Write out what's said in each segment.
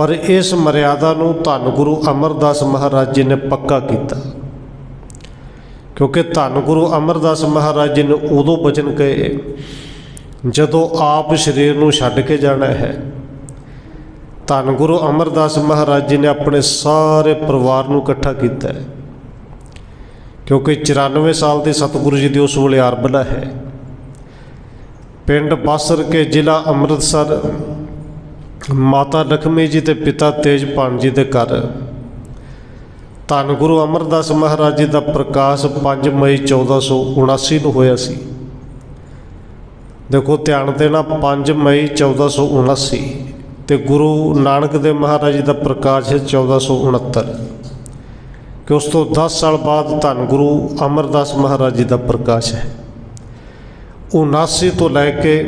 ਪਰ ਇਸ ਮਰਿਆਦਾ ਨੂੰ ਧੰਨ ਗੁਰੂ ਅਮਰਦਾਸ ਮਹਾਰਾਜ ਜੀ ਨੇ ਪੱਕਾ ਕੀਤਾ। ਕਿਉਂਕਿ ਧੰਨ ਗੁਰੂ ਅਮਰਦਾਸ ਮਹਾਰਾਜ ਜੀ ਨੇ ਉਦੋਂ ਬਚਨ ਕਹੇ, ਜਦੋਂ ਆਪ ਸਰੀਰ ਨੂੰ ਛੱਡ ਕੇ ਜਾਣਾ ਹੈ, ਧੰਨ ਗੁਰੂ ਅਮਰਦਾਸ ਮਹਾਰਾਜ ਜੀ ਨੇ ਆਪਣੇ ਸਾਰੇ ਪਰਿਵਾਰ ਨੂੰ ਇਕੱਠਾ ਕੀਤਾ ਹੈ। ਕਿਉਂਕਿ 94 ਸਾਲ ਦੇ ਸਤਿਗੁਰੂ ਜੀ ਦੀ ਉਸ ਵੇਲੇ ਅਰਬਲਾ ਹੈ। ਪਿੰਡ ਬਾਸਰ ਕੇ ਜ਼ਿਲ੍ਹਾ ਅੰਮ੍ਰਿਤਸਰ ਮਾਤਾ ਲਖਮੀ ਜੀ ਤੇ ਪਿਤਾ ਤੇਜਪਾਨ ਜੀ ਦੇ ਘਰ। ਧੰਨ ਗੁਰੂ ਅਮਰਦਾਸ ਮਹਾਰਾਜ ਜੀ ਦਾ ਪ੍ਰਕਾਸ਼ 5 ਮਈ 1479 ਨੂੰ ਹੋਇਆ ਸੀ। ਦੇਖੋ, ਧਿਆਨ ਦੇਣਾ 5 ਮਈ 1479 ਤੇ ਗੁਰੂ ਨਾਨਕ ਦੇਵ ਮਹਾਰਾਜ ਜੀ ਦਾ ਪ੍ਰਕਾਸ਼ ਹੈ 1469 ਕਿ ਉਸ ਤੋਂ 10 ਸਾਲ ਬਾਅਦ ਧੰਨ ਗੁਰੂ ਅਮਰਦਾਸ ਮਹਾਰਾਜ ਜੀ ਦਾ ਪ੍ਰਕਾਸ਼ ਹੈ। 79 ਤੋਂ ਲੈ ਕੇ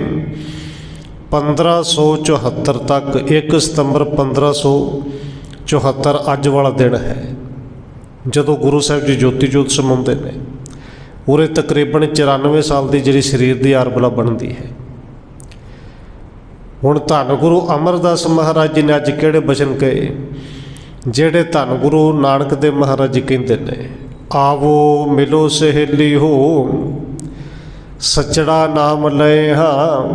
1574 ਤੱਕ 1 ਸਤੰਬਰ 1574 ਅੱਜ ਵਾਲਾ ਦਿਨ ਹੈ, ਜਦੋਂ ਗੁਰੂ ਸਾਹਿਬ ਜੀ ਜੋਤੀ ਜੋਤ ਸਮਾਉਂਦੇ ਨੇ। ਉਰੇ ਤਕਰੀਬਨ 94 ਸਾਲ ਦੀ ਜਿਹੜੀ ਸਰੀਰ ਦੀ ਆਰਬਲਾ ਬਣਦੀ ਹੈ। ਹੁਣ ਧੰਨ ਗੁਰੂ ਅਮਰਦਾਸ ਮਹਾਰਾਜ ਜੀ ਨੇ ਅੱਜ ਕਿਹੜੇ ਬਚਨ ਕਹੇ? ਜਿਹੜੇ ਧੰਨ ਗੁਰੂ ਨਾਨਕ ਦੇਵ ਮਹਾਰਾਜ ਜੀ ਕਹਿੰਦੇ ਨੇ, ਆਵੋ ਮਿਲੋ ਸਹੇਲੀ ਹੋ ਸੱਚੜਾ ਨਾਮ ਲਏ ਹਾਂ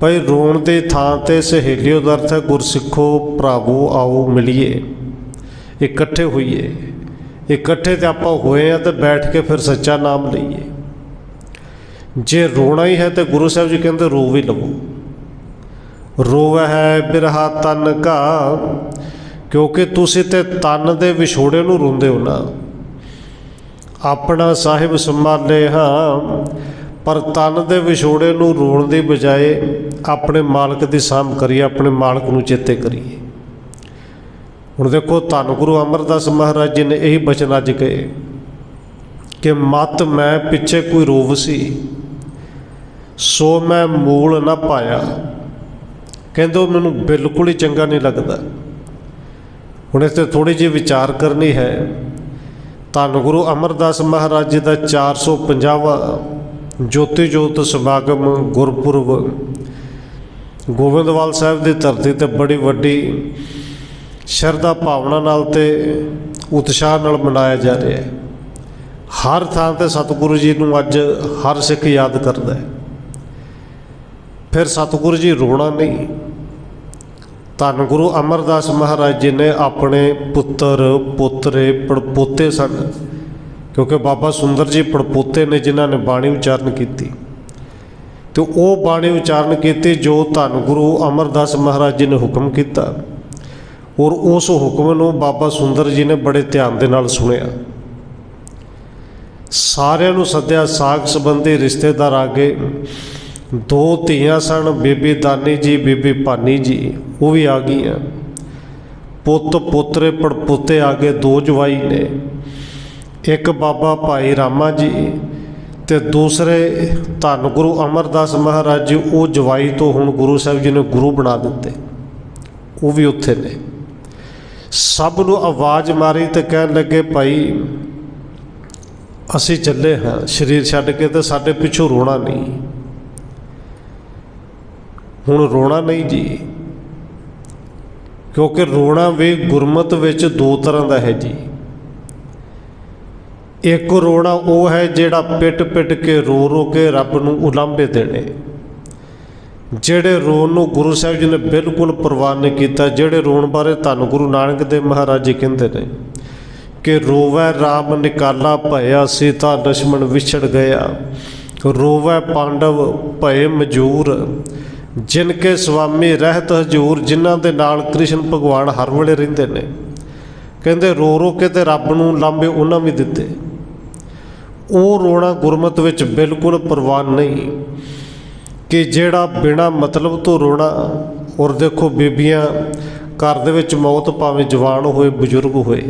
ਭਈ ਰੋਣ ਦੇ ਥਾਂ ਤੇ ਸਹੇਲਿਓ ਦਾ ਹੈ, ਗੁਰਸਿੱਖੋ ਭਰਾਵੋ, ਆਓ ਮਿਲੀਏ। ਇਕੱਠੇ ਹੋਈਏ। ਇਕੱਠੇ ਤੇ ਆਪਾਂ ਹੋਏ ਆ ਤੇ ਬੈਠ ਕੇ ਫਿਰ ਸੱਚਾ ਨਾਮ ਲਈਏ। ਜੇ ਰੋਣਾ ਹੀ ਹੈ ਤੇ ਗੁਰੂ ਸਾਹਿਬ ਜੀ ਕਹਿੰਦੇ ਰੋ ਵੀ ਲਵੋ। ਰੋਵ ਹੈ ਬਿਰਹਾ ਤਨ ਕਾ, ਕਿਉਂਕਿ ਤੁਸੀਂ ਤੇ ਤਨ ਦੇ ਵਿਛੋੜੇ ਨੂੰ ਰੋਂਦੇ ਹੋ ਨਾ। ਆਪਣਾ ਸਾਹਿਬ ਸੰਭਾਲੇ ਹਾਂ, ਪਰ ਤਨ ਦੇ ਵਿਛੋੜੇ ਨੂੰ ਰੋਣ ਦੀ ਬਜਾਏ ਆਪਣੇ ਮਾਲਕ ਦੀ ਸਾਂਭ ਕਰੀਏ, ਆਪਣੇ ਮਾਲਕ ਨੂੰ ਚੇਤੇ ਕਰੀਏ। ਹੁਣ ਦੇਖੋ, ਧੰਨ ਗੁਰੂ ਅਮਰਦਾਸ ਮਹਾਰਾਜ ਜੀ ਨੇ ਇਹੀ ਬਚਨ ਅੱਜ ਕਹੇ ਕਿ ਮਤ ਮੈਂ ਪਿੱਛੇ ਕੋਈ ਰੋਵ ਸੀ, ਸੋ ਮੈਂ ਮੂਲ ਨਾ ਪਾਇਆ। ਕਹਿੰਦੇ ਉਹ ਮੈਨੂੰ ਬਿਲਕੁਲ ਹੀ ਚੰਗਾ ਨਹੀਂ ਲੱਗਦਾ। ਹੁਣ ਇਸ ਤੇ ਥੋੜੀ ਜਿਹੀ ਵਿਚਾਰ ਕਰਨੀ ਹੈ। ਧੰਨ ਗੁਰੂ ਅਮਰਦਾਸ ਮਹਾਰਾਜ ਜੀ ਦਾ 450ਵਾਂ ਜੋਤੀ ਜੋਤ ਸਮਾਗਮ ਗੁਰਪੁਰਬ ਗੋਬਿੰਦਵਾਲ ਸਾਹਿਬ ਦੀ ਧਰਤੀ ਤੇ ਬੜੀ ਵੱਡੀ ਸ਼ਰਧਾ ਭਾਵਨਾ ਨਾਲ ਤੇ ਉਤਸ਼ਾਹ ਨਾਲ ਮਨਾਇਆ ਜਾ ਰਿਹਾ ਹੈ। ਹਰ ਥਾਂ ਤੇ ਸਤਿਗੁਰੂ ਜੀ ਨੂੰ ਅੱਜ ਹਰ ਸਿੱਖ ਯਾਦ ਕਰਦਾ ਹੈ। ਫਿਰ ਸਤਿਗੁਰੂ ਜੀ ਰੋਣਾ ਨਹੀਂ। ਧੰਨ ਗੁਰੂ ਅਮਰਦਾਸ ਮਹਾਰਾਜ ਜੀ ਨੇ ਆਪਣੇ ਪੁੱਤਰ, ਪੋਤਰੇ, ਪੜਪੋਤੇ ਸਨ, ਕਿਉਂਕਿ ਬਾਬਾ ਸੁੰਦਰ ਜੀ ਪੜਪੋਤੇ ਨੇ ਜਿਨ੍ਹਾਂ ਨੇ ਬਾਣੀ ਉਚਾਰਨ ਕੀਤੀ। ਤੇ ਉਹ ਬਾਣੀ ਉਚਾਰਨ ਕੀਤੀ ਜੋ ਧੰਨ ਗੁਰੂ ਅਮਰਦਾਸ ਮਹਾਰਾਜ ਜੀ ਨੇ ਹੁਕਮ ਕੀਤਾ। ਔਰ ਉਸ ਹੁਕਮ ਨੂੰ ਬਾਬਾ ਸੁੰਦਰ ਜੀ ਨੇ ਬੜੇ ਧਿਆਨ ਦੇ ਨਾਲ ਸੁਣਿਆ। ਸਾਰਿਆਂ ਨੂੰ ਸੱਦਿਆ ਸਾਗ ਸੰਬੰਧੀ ਰਿਸ਼ਤੇਦਾਰ ਆ ਗਏ ਦੋ ਧੀਆਂ ਸਨ, ਬੀਬੀ ਦਾਨੀ ਜੀ, ਬੀਬੀ ਭਾਨੀ ਜੀ, ਉਹ ਵੀ ਆ ਗਈਆਂ। ਪੁੱਤ ਪੋਤਰੇ ਪੜਪੋਤੇ ਆ ਗਏ ਦੋ ਜਵਾਈ ਨੇ, ਇੱਕ ਬਾਬਾ ਭਾਈ ਰਾਮਾ ਜੀ ਤੇ ਦੂਸਰੇ ਧੰਨ ਗੁਰੂ ਅਮਰਦਾਸ ਮਹਾਰਾਜ ਜੀ, ਉਹ ਜਵਾਈ ਤੋਂ ਹੁਣ ਗੁਰੂ ਸਾਹਿਬ ਜੀ ਨੇ ਗੁਰੂ ਬਣਾ ਦਿੱਤੇ। ਉਹ ਵੀ ਉੱਥੇ ਨੇ। ਸਭ ਨੂੰ ਆਵਾਜ਼ ਮਾਰੀ ਤੇ ਕਹਿਣ ਲੱਗੇ, ਭਾਈ, ਅਸੀਂ ਚੱਲੇ ਹਾਂ। ਸਰੀਰ ਛੱਡ ਕੇ ਤੇ ਸਾਡੇ ਪਿੱਛੋਂ ਰੋਣਾ ਨਹੀਂ। ਹੁਣ ਰੋਣਾ ਨਹੀਂ ਜੀ। ਕਿਉਂਕਿ ਰੋਣਾ ਵੀ ਗੁਰਮਤ ਵਿੱਚ ਦੋ ਤਰ੍ਹਾਂ ਦਾ ਹੈ ਜੀ। ਇੱਕ ਰੋਣਾ ਉਹ ਹੈ ਜਿਹੜਾ ਪਿੱਟ ਪਿੱਟ ਕੇ ਰੋ ਰੋ ਕੇ ਰੱਬ ਨੂੰ ਉਲਾਂਭੇ ਦੇਣੇ। ਜਿਹੜੇ ਰੋਣ ਨੂੰ ਗੁਰੂ ਸਾਹਿਬ ਜੀ ਨੇ ਬਿਲਕੁਲ ਪ੍ਰਵਾਨ ਨਹੀਂ ਕੀਤਾ, ਜਿਹੜੇ ਰੋਣ ਬਾਰੇ ਤੁਹਾਨੂੰ ਗੁਰੂ ਨਾਨਕ ਦੇਵ ਮਹਾਰਾਜ ਜੀ ਕਹਿੰਦੇ ਨੇ ਕਿ ਰੋਵੇ ਰਾਮ ਨਿਕਾਲਾ ਭਇਆ ਸੀਤਾ ਲక్ష్మణ ਵਿਛੜ ਗਿਆ। ਰੋਵੇ ਪਾਂਡਵ ਭਏ ਮਜੂਰ, ਜਿਨ ਕੇ ਸੁਆਮੀ ਰਹਿਤ ਹਜੂਰ, ਜਿਨ੍ਹਾਂ ਦੇ ਨਾਲ ਕ੍ਰਿਸ਼ਨ ਭਗਵਾਨ ਹਰ ਵੇਲੇ ਰਹਿੰਦੇ ਨੇ। ਕਹਿੰਦੇ ਰੋ ਰੋ ਕੇ ਤੇ ਰੱਬ ਨੂੰ ਲਾਂਬੇ ਉਹਨਾਂ ਵੀ ਦਿੱਤੇ। ਉਹ ਰੋਣਾ ਗੁਰਮਤ ਵਿੱਚ ਬਿਲਕੁਲ ਪ੍ਰਵਾਨ ਨਹੀਂ, ਕਿ ਜਿਹੜਾ ਬਿਨਾ ਮਤਲਬ ਤੋਂ ਰੋਣਾ, ਔਰ ਦੇਖੋ ਬੀਬੀਆਂ ਘਰ ਦੇ ਵਿੱਚ ਮੌਤ ਭਾਵੇਂ ਜਵਾਨ ਹੋਏ, ਬਜ਼ੁਰਗ ਹੋਏ,